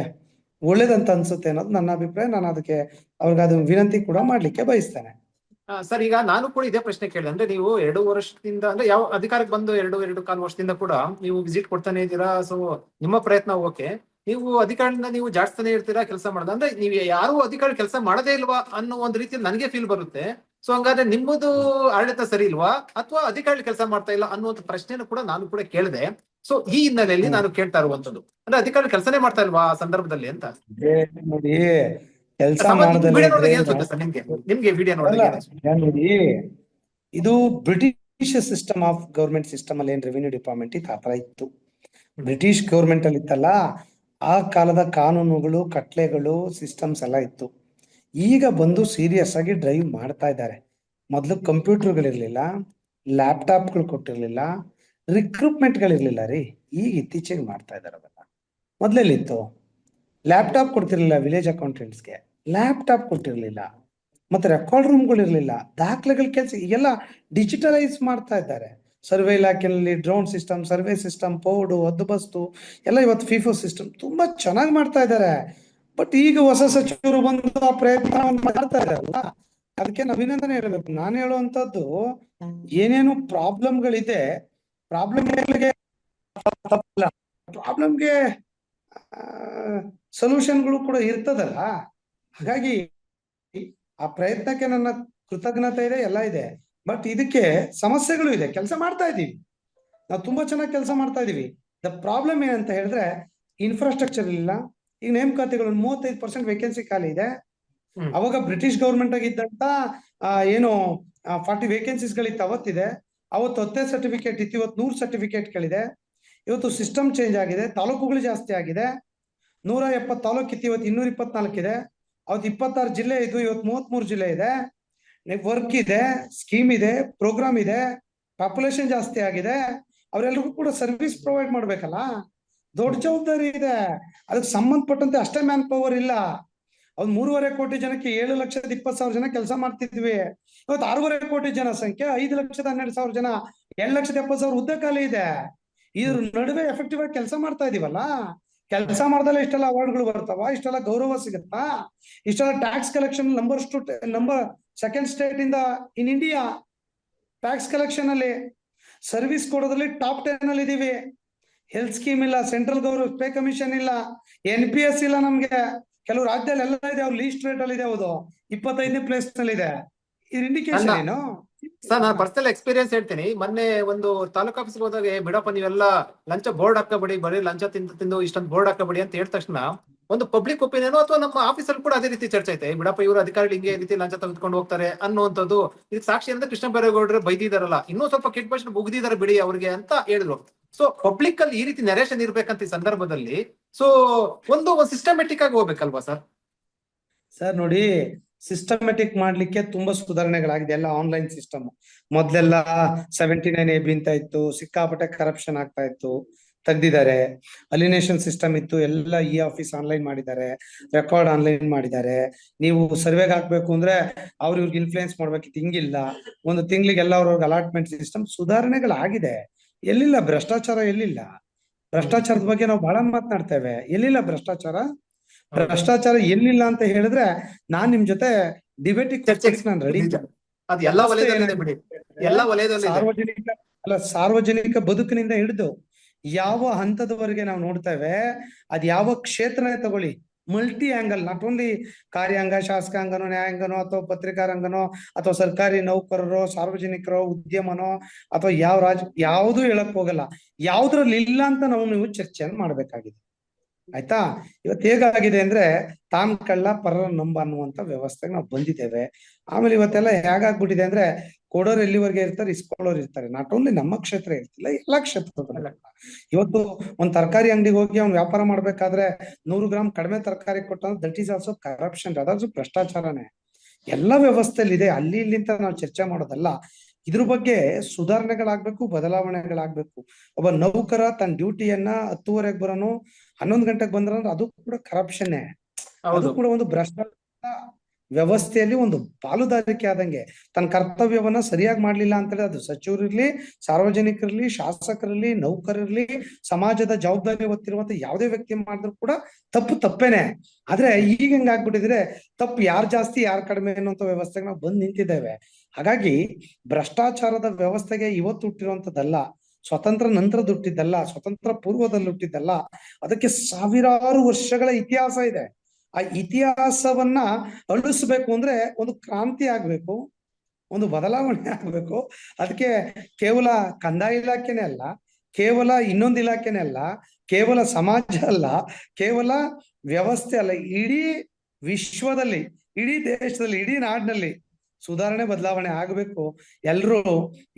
ಒಳ್ಳೇದಂತ ಅನ್ಸುತ್ತೆ ಅನ್ನೋದು ನನ್ನ ಅಭಿಪ್ರಾಯ. ನಾನು ಅದಕ್ಕೆ ಅವ್ರಿಗೆ ಅದು ವಿನಂತಿ ಕೂಡ ಮಾಡ್ಲಿಕ್ಕೆ ಬಯಸ್ತೇನೆ. ಸರ್, ಈಗ ನಾನು ಕೂಡ ಇದೇ ಪ್ರಶ್ನೆ ಕೇಳಿದೆ. ಅಂದ್ರೆ ನೀವು ಎರಡು ವರ್ಷದಿಂದ, ಅಂದ್ರೆ ಯಾವ ಅಧಿಕಾರಕ್ಕೆ ಬಂದು ಎರಡು ಎರಡು ಕಾಲು ವರ್ಷದಿಂದ ಕೂಡ ನೀವು ವಿಸಿಟ್ ಕೊಡ್ತಾನೆ ಇದ್ದೀರಾ? ಸೊ ನಿಮ್ಮ ಪ್ರಯತ್ನ ಓಕೆ. ನೀವು ಅಧಿಕಾರದಿಂದ ನೀವು ಜಾಸ್ತಿನೇ ಇರ್ತೀರಾ, ಕೆಲಸ ಮಾಡೋದು? ಅಂದ್ರೆ ನೀವು ಯಾರು ಅಧಿಕಾರ ಕೆಲಸ ಮಾಡದೇ ಇಲ್ವಾ ಅನ್ನೋ ಒಂದು ರೀತಿ ನನಗೆ ಫೀಲ್ ಬರುತ್ತೆ. ಸೊ ಹಂಗಾದ್ರೆ ನಿಮ್ಮದು ಆಡಳಿತ ಸರಿ ಇಲ್ವಾ? ಅಥವಾ ಅಧಿಕಾರಿ ಕೆಲಸ ಮಾಡ್ತಾ ಇಲ್ಲ ಅನ್ನುವಂತ ಪ್ರಶ್ನೆನೂ ಕೂಡ ನಾನು ಕೂಡ ಕೇಳಿದೆ. ಸೊ ಈ ಹಿನ್ನೆಲೆಯಲ್ಲಿ ನಾನು ಕೇಳ್ತಾ ಇರುವಂತದ್ದು. ಅಂದ್ರೆ ಅಧಿಕಾರಿ ಕೆಲಸನೇ ಮಾಡ್ತಾ ಇಲ್ವಾ ಆ ಸಂದರ್ಭದಲ್ಲಿ ಅಂತ? ನೋಡಿ ಕೆಲಸ ನಿಮ್ಗೆ? ನಿಮ್ಗೆ ವಿಡಿಯೋ ನೋಡಿ ಇದು British system of government system ಅಲ್ಲಿ ಏನ್ ರೆವಿನ್ಯೂ ಡಿಪಾರ್ಟ್ಮೆಂಟ್ ಇತ್ತು? ಆತರ ಇತ್ತು. ಬ್ರಿಟಿಷ್ ಗೌರ್ಮೆಂಟ್ ಅಲ್ಲಿ ಇತ್ತಲ್ಲ ಆ ಕಾಲದ ಕಾನೂನುಗಳು ಕಟ್ಲೆಗಳು ಸಿಸ್ಟಮ್ಸ್ ಎಲ್ಲ ಇತ್ತು. ಈಗ ಬಂದು ಸೀರಿಯಸ್ ಆಗಿ ಡ್ರೈವ್ ಮಾಡ್ತಾ ಇದ್ದಾರೆ. ಮೊದಲು ಕಂಪ್ಯೂಟರ್ಗಳಿರಲಿಲ್ಲ ಲ್ಯಾಪ್ಟಾಪ್ಗಳು ಕೊಟ್ಟಿರಲಿಲ್ಲ ರಿಕ್ರೂಟ್ಮೆಂಟ್ಗಳಿರಲಿಲ್ಲ ರೀ. ಈಗ ಇತ್ತೀಚೆಗೆ ಮಾಡ್ತಾ ಇದ್ದಾರೆ ಅವೆಲ್ಲ ಮೊದಲೆಲ್ಲಿತ್ತು? ಲ್ಯಾಪ್ಟಾಪ್ ಕೊಡ್ತಿರಲಿಲ್ಲ ವಿಲೇಜ್ ಅಕೌಂಟೆಂಟ್ಸ್ಗೆ ಲ್ಯಾಪ್ಟಾಪ್ ಕೊಟ್ಟಿರಲಿಲ್ಲ. ಮತ್ತೆ ರೆಕಾರ್ಡ್ ರೂಮ್ಗಳಿರಲಿಲ್ಲ ದಾಖಲೆಗಳ ಕೆಲಸ ಈಗೆಲ್ಲ ಡಿಜಿಟಲೈಸ್ ಮಾಡ್ತಾ ಇದ್ದಾರೆ. ಸರ್ವೆ ಇಲಾಖೆಯಲ್ಲಿ ಡ್ರೋನ್ ಸಿಸ್ಟಮ್ ಸರ್ವೆ ಸಿಸ್ಟಮ್ ಪೌಡು ಹದ್ದುಬಸ್ತು, ಎಲ್ಲ ಇವತ್ತು ಫಿಫೋ ಸಿಸ್ಟಮ್ ತುಂಬಾ ಚೆನ್ನಾಗಿ ಮಾಡ್ತಾ ಇದ್ದಾರೆ. ಬಟ್ ಈಗ ಹೊಸ ಸಚಿವರು ಬಂದು ಆ ಪ್ರಯತ್ನವನ್ನು ಮಾಡ್ತಾ ಇದಾರಲ್ಲ ಅದಕ್ಕೆ ಅಭಿನಂದನೆ ಹೇಳಬೇಕು. ನಾನು ಹೇಳುವಂತದ್ದು ಏನೇನು ಪ್ರಾಬ್ಲಮ್ಗಳಿದೆ, ಪ್ರಾಬ್ಲಮ್ಗಳಿಗೆ ಪ್ರಾಬ್ಲಮ್ಗೆ ಸೊಲ್ಯೂಷನ್ಗಳು ಕೂಡ ಇರ್ತದಲ್ಲ. ಹಾಗಾಗಿ ಆ ಪ್ರಯತ್ನಕ್ಕೆ ನನ್ನ ಕೃತಜ್ಞತೆ ಇದೆ, ಎಲ್ಲ ಇದೆ. ಬಟ್ ಇದಕ್ಕೆ ಸಮಸ್ಯೆಗಳು ಇದೆ. ಕೆಲಸ ಮಾಡ್ತಾ ಇದ್ದೀವಿ. ನಾವು ತುಂಬಾ ಚೆನ್ನಾಗಿ ಕೆಲಸ ಮಾಡ್ತಾ ಇದೀವಿ ದ ಪ್ರಾಬ್ಲಮ್ ಏನಂತ ಹೇಳಿದ್ರೆ ಇನ್ಫ್ರಾಸ್ಟ್ರಕ್ಚರ್ ಇಲ್ಲ. ಈಗ ನೇಮಕಾತಿಗಳು ಮೂವತ್ತೈದು ಪರ್ಸೆಂಟ್ ವೇಕೆನ್ಸಿ ಖಾಲಿ ಇದೆ. ಅವಾಗ ಬ್ರಿಟಿಷ್ ಗೌರ್ಮೆಂಟ್ ಆಗಿದ್ದಂತ ಏನು ಫಾರ್ಟಿ ವೇಕೆನ್ಸೀಸ್ ಗಳಿತ್ತು ಅವತ್ತಿದೆ. ಅವತ್ತು ಹತ್ತೇ ಸರ್ಟಿಫಿಕೇಟ್ ಇತ್ತು ಇವತ್ತು ನೂರು ಸರ್ಟಿಫಿಕೇಟ್ಗಳಿದೆ ಇವತ್ತು ಸಿಸ್ಟಮ್ ಚೇಂಜ್ ಆಗಿದೆ ತಾಲೂಕುಗಳು ಜಾಸ್ತಿ ಆಗಿದೆ. ನೂರ ಎಪ್ಪತ್ತು ತಾಲೂಕು ಇತ್ತು ಇವತ್ತು ಇನ್ನೂರ ಇಪ್ಪತ್ನಾಲ್ಕು ಇದೆ. ಅವತ್ತು ಇಪ್ಪತ್ತಾರು ಜಿಲ್ಲೆ ಇದ್ದು ಇವತ್ತು ಮೂವತ್ಮೂರು ಜಿಲ್ಲೆ ಇದೆ. ವರ್ಕ್ ಇದೆ ಸ್ಕೀಮ್ ಇದೆ ಪ್ರೋಗ್ರಾಮ್ ಇದೆ ಪಾಪ್ಯುಲೇಷನ್ ಜಾಸ್ತಿ ಆಗಿದೆ. ಅವರೆಲ್ರಿಗೂ ಕೂಡ ಸರ್ವಿಸ್ ಪ್ರೊವೈಡ್ ಮಾಡ್ಬೇಕಲ್ಲ? ದೊಡ್ಡ ಜವಾಬ್ದಾರಿ ಇದೆ. ಅದಕ್ಕೆ ಸಂಬಂಧಪಟ್ಟಂತೆ ಅಷ್ಟೇ ಮ್ಯಾನ್ ಪವರ್ ಇಲ್ಲ. ಅವ್ನ್ ಮೂರುವರೆ ಕೋಟಿ ಜನಕ್ಕೆ ಏಳು ಲಕ್ಷದ ಇಪ್ಪತ್ತು ಸಾವಿರ ಜನ ಕೆಲಸ ಮಾಡ್ತಿದ್ವಿ. ಇವತ್ತು ಆರೂವರೆ ಕೋಟಿ ಜನ ಸಂಖ್ಯೆ, ಐದು ಲಕ್ಷದ ಹನ್ನೆರಡು ಸಾವಿರ ಜನ, ಎರಡು ಲಕ್ಷದ ಎಪ್ಪತ್ತು ಸಾವಿರ ಉದ್ದ ಖಾಲಿ ಇದೆ. ಇದ್ರ ನಡುವೆ ಎಫೆಕ್ಟಿವ್ ಆಗಿ ಕೆಲಸ ಮಾಡ್ತಾ ಇದೀವಲ್ಲ? ಕೆಲಸ ಮಾಡ್ದಲ್ಲ ಇಷ್ಟೆಲ್ಲ ಅವಾರ್ಡ್ಗಳು ಬರ್ತಾವ, ಇಷ್ಟೆಲ್ಲ ಗೌರವ ಸಿಗುತ್ತಾ? ಇಷ್ಟೆಲ್ಲ tax collection number two number second state ಇಂದ ಇನ್ ಇಂಡಿಯಾ ಟ್ಯಾಕ್ಸ್ ಕಲೆಕ್ಷನ್ ಅಲ್ಲಿ ಸರ್ವಿಸ್ ಕೊಡೋದ್ರಲ್ಲಿ ಟಾಪ್ ಟೆನ್ ಅಲ್ಲಿ ಇದೀವಿ. ಹೆಲ್ತ್ ಸ್ಕೀಮ್ ಇಲ್ಲ ಸೆಂಟ್ರಲ್ ಗೌರ್ಮೆಂಟ್ ಪೇ ಕಮಿಷನ್ ಇಲ್ಲ ಎನ್ ಪಿ ಎಸ್ ಇಲ್ಲ ನಮ್ಗೆ. ಕೆಲವು ರಾಜ್ಯದಲ್ಲಿ ಎಲ್ಲ ಇದೆ ಅವ್ರು ಲೀಸ್ಟ್ ರೇಟ್ ಅಲ್ಲಿ ಇದೆ ಹೌದು. ಇಪ್ಪತ್ತೈದನೇ ಪ್ಲೇಸ್ನಲ್ಲಿ ಇದೆ. ಇದ್ರ ಇಂಡಿಕೇಶನ್ ಏನು? ಸರ್ ನಾನು ಪರ್ಸನಲ್ ಎಕ್ಸ್ಪೀರಿಯನ್ಸ್ ಹೇಳ್ತೀನಿ. ಮೊನ್ನೆ ಒಂದು ತಾಲೂಕ್ ಆಫೀಸ್ಗೆ ಹೋದಾಗ "ಏ, ಬಿಡಪ್ಪ ನೀವೆಲ್ಲ ಲಂಚ ಬೋರ್ಡ್ ಹಾಕಬೇಡಿ ಬರೀ ಲಂಚ ತಿಂದು ತಿಂದು ಇಷ್ಟೊಂದು ಬೋರ್ಡ್ ಹಾಕಬೇಡಿ ಅಂತ ಹೇಳಿದ ತಕ್ಷಣ ಒಂದು ಪಬ್ಲಿಕ್ ಒಪಿನಿಯನ್ ಅಥವಾ ನಮ್ಮ ಆಫೀಸಲ್ಲಿ ಕೂಡ ಅದೇ ರೀತಿ ಚರ್ಚೆ ಐತೆ. ಬಿಡಪ್ಪ ಇವರು ಅಧಿಕಾರಿಗಳು ಹಿಂಗೆ ರೀತಿ ಲಂಚ ತೆಗೆದುಕೊಂಡು ಹೋಗ್ತಾರೆ ಅನ್ನುವಂಥದ್ದು. ಇದಕ್ಕೆ ಸಾಕ್ಷಿ ಅಂದ್ರೆ ಕೃಷ್ಣ ಬೈರೇಗೌಡರು ಬೈದಿದಾರಲ್ಲ ಇನ್ನೂ ಸ್ವಲ್ಪ ಕೆಟ್ಟ ಭಾಷೆ ಮುಗ್ದಿದ್ದಾರೆ ಬಿಡಿ ಅವ್ರಿಗೆ ಅಂತ ಹೇಳಿದ್ರು. ಸೊ ಪಬ್ಲಿಕ್ ಅಲ್ಲಿ ಈ ರೀತಿ ನೆರೇಷನ್ ಇರ್ಬೇಕಂತ ಈ ಸಂದರ್ಭದಲ್ಲಿ ಸೊ ಒಂದು ಸಿಸ್ಟಮೆಟಿಕ್ ಆಗಿ ಹೋಗ್ಬೇಕಲ್ವಾ ಸರ್ ಸರ್ ನೋಡಿ ಸಿಸ್ಟಮೆಟಿಕ್ ಮಾಡ್ಲಿಕ್ಕೆ ತುಂಬಾ ಸುಧಾರಣೆಗಳಾಗಿದೆ, ಎಲ್ಲ ಆನ್ಲೈನ್ ಸಿಸ್ಟಮ್ ಮೊದ್ಲೆಲ್ಲ ಸೆವೆಂಟಿ ನೈನ್ ಎ ಬಿ ಅಂತ ಇತ್ತು, ಸಿಕ್ಕಾಪಟ್ಟೆ ಕರಪ್ಷನ್ ಆಗ್ತಾ ಇತ್ತು, ತೆಗ್ದಿದ್ದಾರೆ. ಅಲಿನೇಷನ್ ಸಿಸ್ಟಮ್ ಇತ್ತು, ಎಲ್ಲ ಇ ಆಫೀಸ್ ಆನ್ಲೈನ್ ಮಾಡಿದ್ದಾರೆ ರೆಕಾರ್ಡ್ ಆನ್ಲೈನ್ ಮಾಡಿದ್ದಾರೆ. ನೀವು ಸರ್ವೆಗೆ ಹಾಕ್ಬೇಕು ಅಂದ್ರೆ ಅವ್ರ ಇವ್ರಿಗೆ ಇನ್ಫ್ಲೂಯೆನ್ಸ್ ಮಾಡ್ಬೇಕಿತ್ತು, ಹಿಂಗಿಲ್ಲ. ಒಂದು ತಿಂಗ್ಳಿಗೆಲ್ಲ ಅವ್ರವ್ರಿಗೆ ಅಲಾಟ್ಮೆಂಟ್ ಸಿಸ್ಟಮ್ ಸುಧಾರಣೆಗಳಾಗಿದೆ. ಎಲ್ಲಿಲ್ಲ ಭ್ರಷ್ಟಾಚಾರ ಎಲ್ಲಿಲ್ಲ? ಭ್ರಷ್ಟಾಚಾರದ ಬಗ್ಗೆ ನಾವು ಬಹಳ ಮಾತನಾಡ್ತೇವೆ. ಎಲ್ಲಿಲ್ಲ ಭ್ರಷ್ಟಾಚಾರ? ಭ್ರಷ್ಟಾಚಾರ ಎಲ್ಲಿಲ್ಲ ಅಂತ ಹೇಳಿದ್ರೆ ನಾನ್ ನಿಮ್ ಜೊತೆ ಡಿಬೇಟಿಗೆ ಚರ್ಚೆಗೆ ನಾನು ರೆಡಿ ಸಾರ್ವಜನಿಕ ಅಲ್ಲ ಸಾರ್ವಜನಿಕ ಬದುಕಿನಿಂದ ಹಿಡಿದು ಯಾವ ಹಂತದವರೆಗೆ ನಾವು ನೋಡ್ತೇವೆ ಅದ್ ಯಾವ ಕ್ಷೇತ್ರನೇ ತಗೊಳ್ಳಿ. ಮಲ್ಟಿ ಆಂಗಲ್ ನಾಟ್ ಓನ್ಲಿ ಕಾರ್ಯಾಂಗ ಶಾಸಕಾಂಗನೋ ನ್ಯಾಯಾಂಗನೋ ಅಥವಾ ಪತ್ರಿಕಾ ರಂಗನೋ ಅಥವಾ ಸರ್ಕಾರಿ ನೌಕರರು ಸಾರ್ವಜನಿಕರು ಉದ್ಯಮನೋ ಅಥವಾ ಯಾವ ರಾಜ, ಯಾವುದು ಹೇಳಕ್ ಹೋಗಲ್ಲ. ಯಾವ್ದ್ರಲ್ಲಿ ಇಲ್ಲ ಅಂತ ನಾವು ನೀವು ಚರ್ಚೆಯನ್ನು ಮಾಡ್ಬೇಕಾಗಿದೆ. ಆಯ್ತಾ? ಇವತ್ತು ಹೇಗಾಗಿದೆ ಅಂದ್ರೆ ತಾನ್ ಕಳ್ಳ ಪರರ ನಂಬ ಅನ್ನುವಂತ ವ್ಯವಸ್ಥೆಗೆ ನಾವು ಬಂದಿದ್ದೇವೆ. ಆಮೇಲೆ ಇವತ್ತೆಲ್ಲ ಹೇಗಾಗ್ಬಿಟ್ಟಿದೆ ಅಂದ್ರೆ ಕೊಡೋರು ಎಲ್ಲಿವರೆಗೆ ಇರ್ತಾರೆ, ಇಸ್ಕೊಳ್ಳೋರು ಇರ್ತಾರೆ. ನಾಟ್ ಓನ್ಲಿ ನಮ್ಮ ಕ್ಷೇತ್ರ ಇರ್ತಿಲ್ಲ, ಎಲ್ಲಾ ಕ್ಷೇತ್ರದಲ್ಲ ಇವತ್ತು ಒಂದ್ ತರಕಾರಿ ಅಂಗಡಿಗೆ ಹೋಗಿ ಅವ್ನು ವ್ಯಾಪಾರ ಮಾಡ್ಬೇಕಾದ್ರೆ ನೂರು ಗ್ರಾಮ್ ಕಡಿಮೆ ತರಕಾರಿ ಕೊಟ್ಟ ದಟ್ ಈಸ್ ಆಲ್ಸೋ ಕರಪ್ಷನ್ ಅದಾದ್ರು ಭ್ರಷ್ಟಾಚಾರನೇ. ಎಲ್ಲ ವ್ಯವಸ್ಥೆಯಲ್ಲಿ ಇದೆ ಅಲ್ಲಿ ಇಲ್ಲಿಂತ ನಾವು ಚರ್ಚೆ ಮಾಡೋದಲ್ಲ. ಇದ್ರ ಬಗ್ಗೆ ಸುಧಾರಣೆಗಳಾಗ್ಬೇಕು ಬದಲಾವಣೆಗಳಾಗ್ಬೇಕು. ಒಬ್ಬ ನೌಕರ ತನ್ನ ಡ್ಯೂಟಿಯನ್ನ ಹತ್ತುವರೆಗೆ ಬರೋನು ಹನ್ನೊಂದು ಗಂಟೆಗೆ ಬಂದ್ರ ಅದು ಕೂಡ ಕರಪ್ಷನ್ ಅದು ಕೂಡ ಒಂದು ಭ್ರಷ್ಟಾಚಾರ ವ್ಯವಸ್ಥೆಯಲ್ಲಿ ಒಂದು ಪಾಲುದಾರಿಕೆ ಆದಂಗೆ. ತನ್ನ ಕರ್ತವ್ಯವನ್ನ ಸರಿಯಾಗಿ ಮಾಡ್ಲಿಲ್ಲ ಅಂತ ಹೇಳಿ ಅದು ಸಚಿವರಿರ್ಲಿ ಸಾರ್ವಜನಿಕರಲ್ಲಿ ಶಾಸಕರಲ್ಲಿ ನೌಕರರಲ್ಲಿ ಸಮಾಜದ ಜವಾಬ್ದಾರಿ ಹೊತ್ತಿರುವಂತ ಯಾವುದೇ ವ್ಯಕ್ತಿ ಮಾಡಿದ್ರು ಕೂಡ ತಪ್ಪು ತಪ್ಪೇನೆ. ಆದ್ರೆ ಈಗ ಹೆಂಗಾಗ್ಬಿಟ್ಟಿದ್ರೆ ತಪ್ಪು ಯಾರು ಜಾಸ್ತಿ ಯಾರು ಕಡಿಮೆ ಅನ್ನುವಂತ ವ್ಯವಸ್ಥೆಗೆ ನಾವು ಬಂದ್ ನಿಂತಿದ್ದೇವೆ. ಹಾಗಾಗಿ ಭ್ರಷ್ಟಾಚಾರದ ವ್ಯವಸ್ಥೆಗೆ ಇವತ್ತು ಹುಟ್ಟಿರುವಂತದ್ದಲ್ಲ ಸ್ವತಂತ್ರ ನಂತರದ ಹುಟ್ಟಿದ್ದಲ್ಲ ಸ್ವತಂತ್ರ ಪೂರ್ವದಲ್ಲಿ ಹುಟ್ಟಿದ್ದಲ್ಲ ಅದಕ್ಕೆ ಸಾವಿರಾರು ವರ್ಷಗಳ ಇತಿಹಾಸ ಇದೆ. ಆ ಇತಿಹಾಸವನ್ನ ಅಳಿಸ್ಬೇಕು ಅಂದ್ರೆ ಒಂದು ಕ್ರಾಂತಿ ಆಗ್ಬೇಕು, ಒಂದು ಬದಲಾವಣೆ ಆಗ್ಬೇಕು. ಅದಕ್ಕೆ ಕೇವಲ ಕಂದಾಯ ಇಲಾಖೆನೇ ಅಲ್ಲ, ಕೇವಲ ಇನ್ನೊಂದು ಇಲಾಖೆನೇ ಅಲ್ಲ, ಕೇವಲ ಸಮಾಜ ಅಲ್ಲ, ಕೇವಲ ವ್ಯವಸ್ಥೆ ಅಲ್ಲ. ಇಡೀ ವಿಶ್ವದಲ್ಲಿ, ಇಡೀ ದೇಶದಲ್ಲಿ, ಇಡೀ ನಾಡಿನಲ್ಲಿ ಸುಧಾರಣೆ ಬದಲಾವಣೆ ಆಗ್ಬೇಕು. ಎಲ್ರು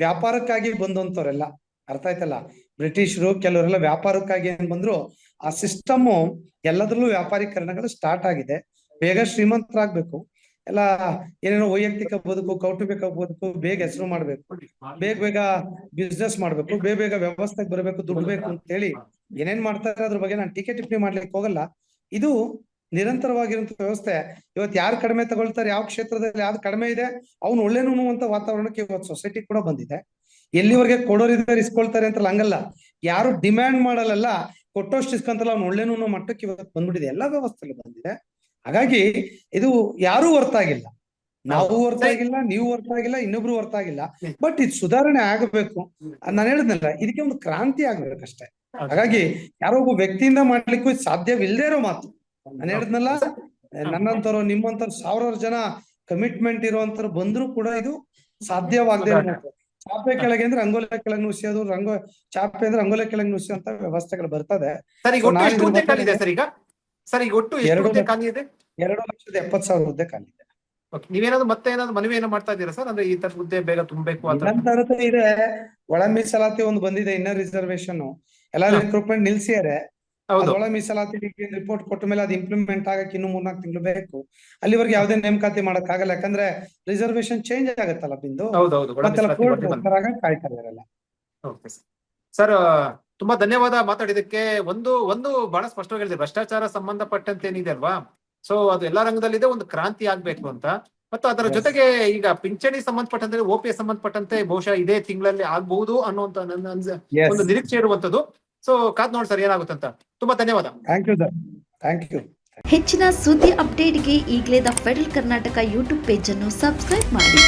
ವ್ಯಾಪಾರಕ್ಕಾಗಿ ಬಂದಂತವ್ರೆಲ್ಲ ಅರ್ಥ ಆಯ್ತಲ್ಲ? ಬ್ರಿಟಿಷರು ಕೆಲವರೆಲ್ಲ ವ್ಯಾಪಾರಕ್ಕಾಗಿ ಏನ್ ಬಂದ್ರು, ಆ ಸಿಸ್ಟಮ್ ಎಲ್ಲದ್ರಲ್ಲೂ ವ್ಯಾಪಾರೀಕರಣಗಳು ಸ್ಟಾರ್ಟ್ ಆಗಿದೆ. ಬೇಗ ಶ್ರೀಮಂತರಾಗ್ಬೇಕು. ಎಲ್ಲ ಏನೇನೋ ವೈಯಕ್ತಿಕ ಬದುಕು, ಕೌಟುಂಬಿಕ ಬದುಕು ಬೇಗ ಹೆಸರು ಮಾಡ್ಬೇಕು. ಬೇಗ ಬೇಗ ಬಿಸ್ನೆಸ್ ಮಾಡ್ಬೇಕು. ಬೇಗ ಬೇಗ ವ್ಯವಸ್ಥೆಗೆ ಬರಬೇಕು, ದುಡ್ಡು ಬೇಕು ಅಂತ ಹೇಳಿ ಏನೇನ್ ಮಾಡ್ತಾರೆ ಅದ್ರ ಬಗ್ಗೆ ನಾನು ಟೀಕೆ ಟಿಪ್ಪಣಿ ಮಾಡ್ಲಿಕ್ಕೆ ಹೋಗಲ್ಲ. ಇದು ನಿರಂತರವಾಗಿರುವಂತ ವ್ಯವಸ್ಥೆ. ಇವತ್ತು ಯಾರು ಕಡಿಮೆ ತಗೊಳ್ತಾರೆ, ಯಾವ ಕ್ಷೇತ್ರದಲ್ಲಿ ಯಾವ್ದು ಕಡಿಮೆ ಇದೆ, ಅವ್ನು ಒಳ್ಳೆನು ಅಂತ ವಾತಾವರಣಕ್ಕೆ ಇವತ್ತು ಸೊಸೈಟಿ ಕೂಡ ಬಂದಿದೆ. ಎಲ್ಲಿವರೆಗೆ ಕೊಡೋರಿದ್ರೆ ಇಸ್ಕೊಳ್ತಾರೆ ಅಂತಲ್ಲ ಹಂಗಲ್ಲ. ಯಾರು ಡಿಮ್ಯಾಂಡ್ ಮಾಡಲ್ಲ ಕೊಟ್ಟೋಷ್ಟು ಇಸ್ಕೊಂತಲ್ಲ, ಅವ್ನು ಒಳ್ಳೆನು ಮಟ್ಟಕ್ಕೆ ಇವತ್ತು ಬಂದ್ಬಿಟ್ಟಿದೆ. ಎಲ್ಲಾ ವ್ಯವಸ್ಥೆಲಿ ಬಂದಿದೆ. ಹಾಗಾಗಿ ಇದು ಯಾರು ವರ್ತ್ ಆಗಿಲ್ಲ. ನಾವು ವರ್ತ್ ಆಗಿಲ್ಲ, ನೀವು ವರ್ತ್ ಆಗಿಲ್ಲ, ಇನ್ನೊಬ್ರು ವರ್ತ್ ಆಗಿಲ್ಲ. ಬಟ್ ಇದು ಸುಧಾರಣೆ ಆಗಬೇಕು. ನಾನು ಹೇಳಿದ್ನಲ್ಲ, ಇದಕ್ಕೆ ಒಂದು ಕ್ರಾಂತಿ ಆಗ್ಬೇಕಷ್ಟೇ. ಹಾಗಾಗಿ ಯಾರೋ ಒಬ್ಬ ವ್ಯಕ್ತಿಯಿಂದ ಮಾಡ್ಲಿಕ್ಕೂ ಸಾಧ್ಯವಿಲ್ಲದೆ ಇರೋ ಮಾತು. ನಾನು ಹೇಳಿದ್ನಲ್ಲ ನನ್ನಂತವ್ರು ನಿಮ್ಮಂತವ್ರು ಸಾವಿರಾರು ಜನ ಕಮಿಟ್ಮೆಂಟ್ ಇರುವಂತವ್ರು ಬಂದ್ರು ಕೂಡ ಇದು ಸಾಧ್ಯವಾಗದೆ. ಚಾಪೆ ಕೆಳಗೆ ಅಂದ್ರೆ ರಂಗೋಲೆ ಕೆಳಗೆ ನುಸಿಯೋದು ರಂಗೋ ಚಾಪೆ ಅಂದ್ರೆ ರಂಗೋಲೆ ಕೆಳಗೆ ನುಸಿಯುವಂತ ವ್ಯವಸ್ಥೆಗಳು ಬರ್ತದೆ. ಎರಡು ಲಕ್ಷದ ಎಪ್ಪತ್ ಸಾವಿರ ಹುದ್ದೆ ಖಾಲಿ ಇದೆ. ನೀವೇನಾದ್ರು ಮತ್ತೆ ಏನಾದ್ರು ಮನವಿ ಏನೋ ಮಾಡ್ತಾ ಇದ್ದೀರಾ ಸರ್? ಅಂದ್ರೆ ಈ ತರ ಹುದ್ದೆ ಬೇಗ ತುಂಬಬೇಕು ಅಂತ. ಇದೆ. ಒಳ ಮೀಸಲಾತಿ ಒಂದು ಬಂದಿದೆ ಇನ್ನ ರಿಸರ್ವೇಶನ್ ಎಲ್ಲ. ರಿಕ್ರೂಟ್ಮೆಂಟ್ ನಿಲ್ಸಿದ್ದಾರೆ. ಹೌದು. ಒಳ ಮೀಸಲಾತಿ ರಿಪೋರ್ಟ್ ಕೊಟ್ಟ ಮೇಲೆ ಅದು ಇಂಪ್ಲಿಮೆಂಟ್ ಆಗಕ್ಕೆ ಇನ್ನು ಮೂರ್ನಾಲ್ಕು ತಿಂಗಳು ಬೇಕು. ಅಲ್ಲಿವರೆಗೆ ಯಾವುದೇ ನೇಮಕಾತಿ ಮಾಡಕ್ ಆಗಲ್ಲ ಯಾಕಂದ್ರೆ ರಿಸರ್ವೇಶನ್ ಚೇಂಜ್ ಆಗತ್ತಲ್ಲ ಬಿಂದು? ಕಾಯ್ತಾರೆ. ಸರ್ ತುಂಬಾ ಧನ್ಯವಾದ ಮಾತಾಡಿದಕ್ಕೆ ಒಂದು ಒಂದು ಬಹಳ ಸ್ಪಷ್ಟವಾಗಿ ಹೇಳಿದೆ ಭ್ರಷ್ಟಾಚಾರ ಸಂಬಂಧಪಟ್ಟಂತ ಏನಿದೆ ಅಲ್ವಾ? ಸೊ ಅದು ಎಲ್ಲಾ ರಂಗದಲ್ಲಿದೆ ಒಂದು ಕ್ರಾಂತಿ ಆಗ್ಬೇಕು ಅಂತ. ಮತ್ತು ಅದರ ಜೊತೆಗೆ ಈಗ ಪಿಂಚಣಿ ಸಂಬಂಧಪಟ್ಟಂತೆ ಓಪಿ ಸಂಬಂಧಪಟ್ಟಂತೆ ಬಹುಶಃ ಇದೇ ತಿಂಗಳಲ್ಲಿ ಆಗ್ಬಹುದು ಅನ್ನುವಂತ ನನ್ನ ಒಂದು ನಿರೀಕ್ಷೆ ಇರುವಂತದ್ದು ಸೊ ಕಾದ್ ನೋಡಿ ಸರ್ ಏನಾಗುತ್ತೆ ಅಂತ ತುಂಬಾ ಧನ್ಯವಾದ. Thank you sir thank you ಹೆಚ್ಚಿನ ಸುದ್ದಿ ಅಪ್ಡೇಟ್ಗೆ ಈಗಲೇ ದ ಫೆಡರಲ್ ಕರ್ನಾಟಕ ಯೂಟ್ಯೂಬ್ ಪೇಜನ್ನು ಸಬ್ಸ್ಕ್ರೈಬ್ ಮಾಡಿ.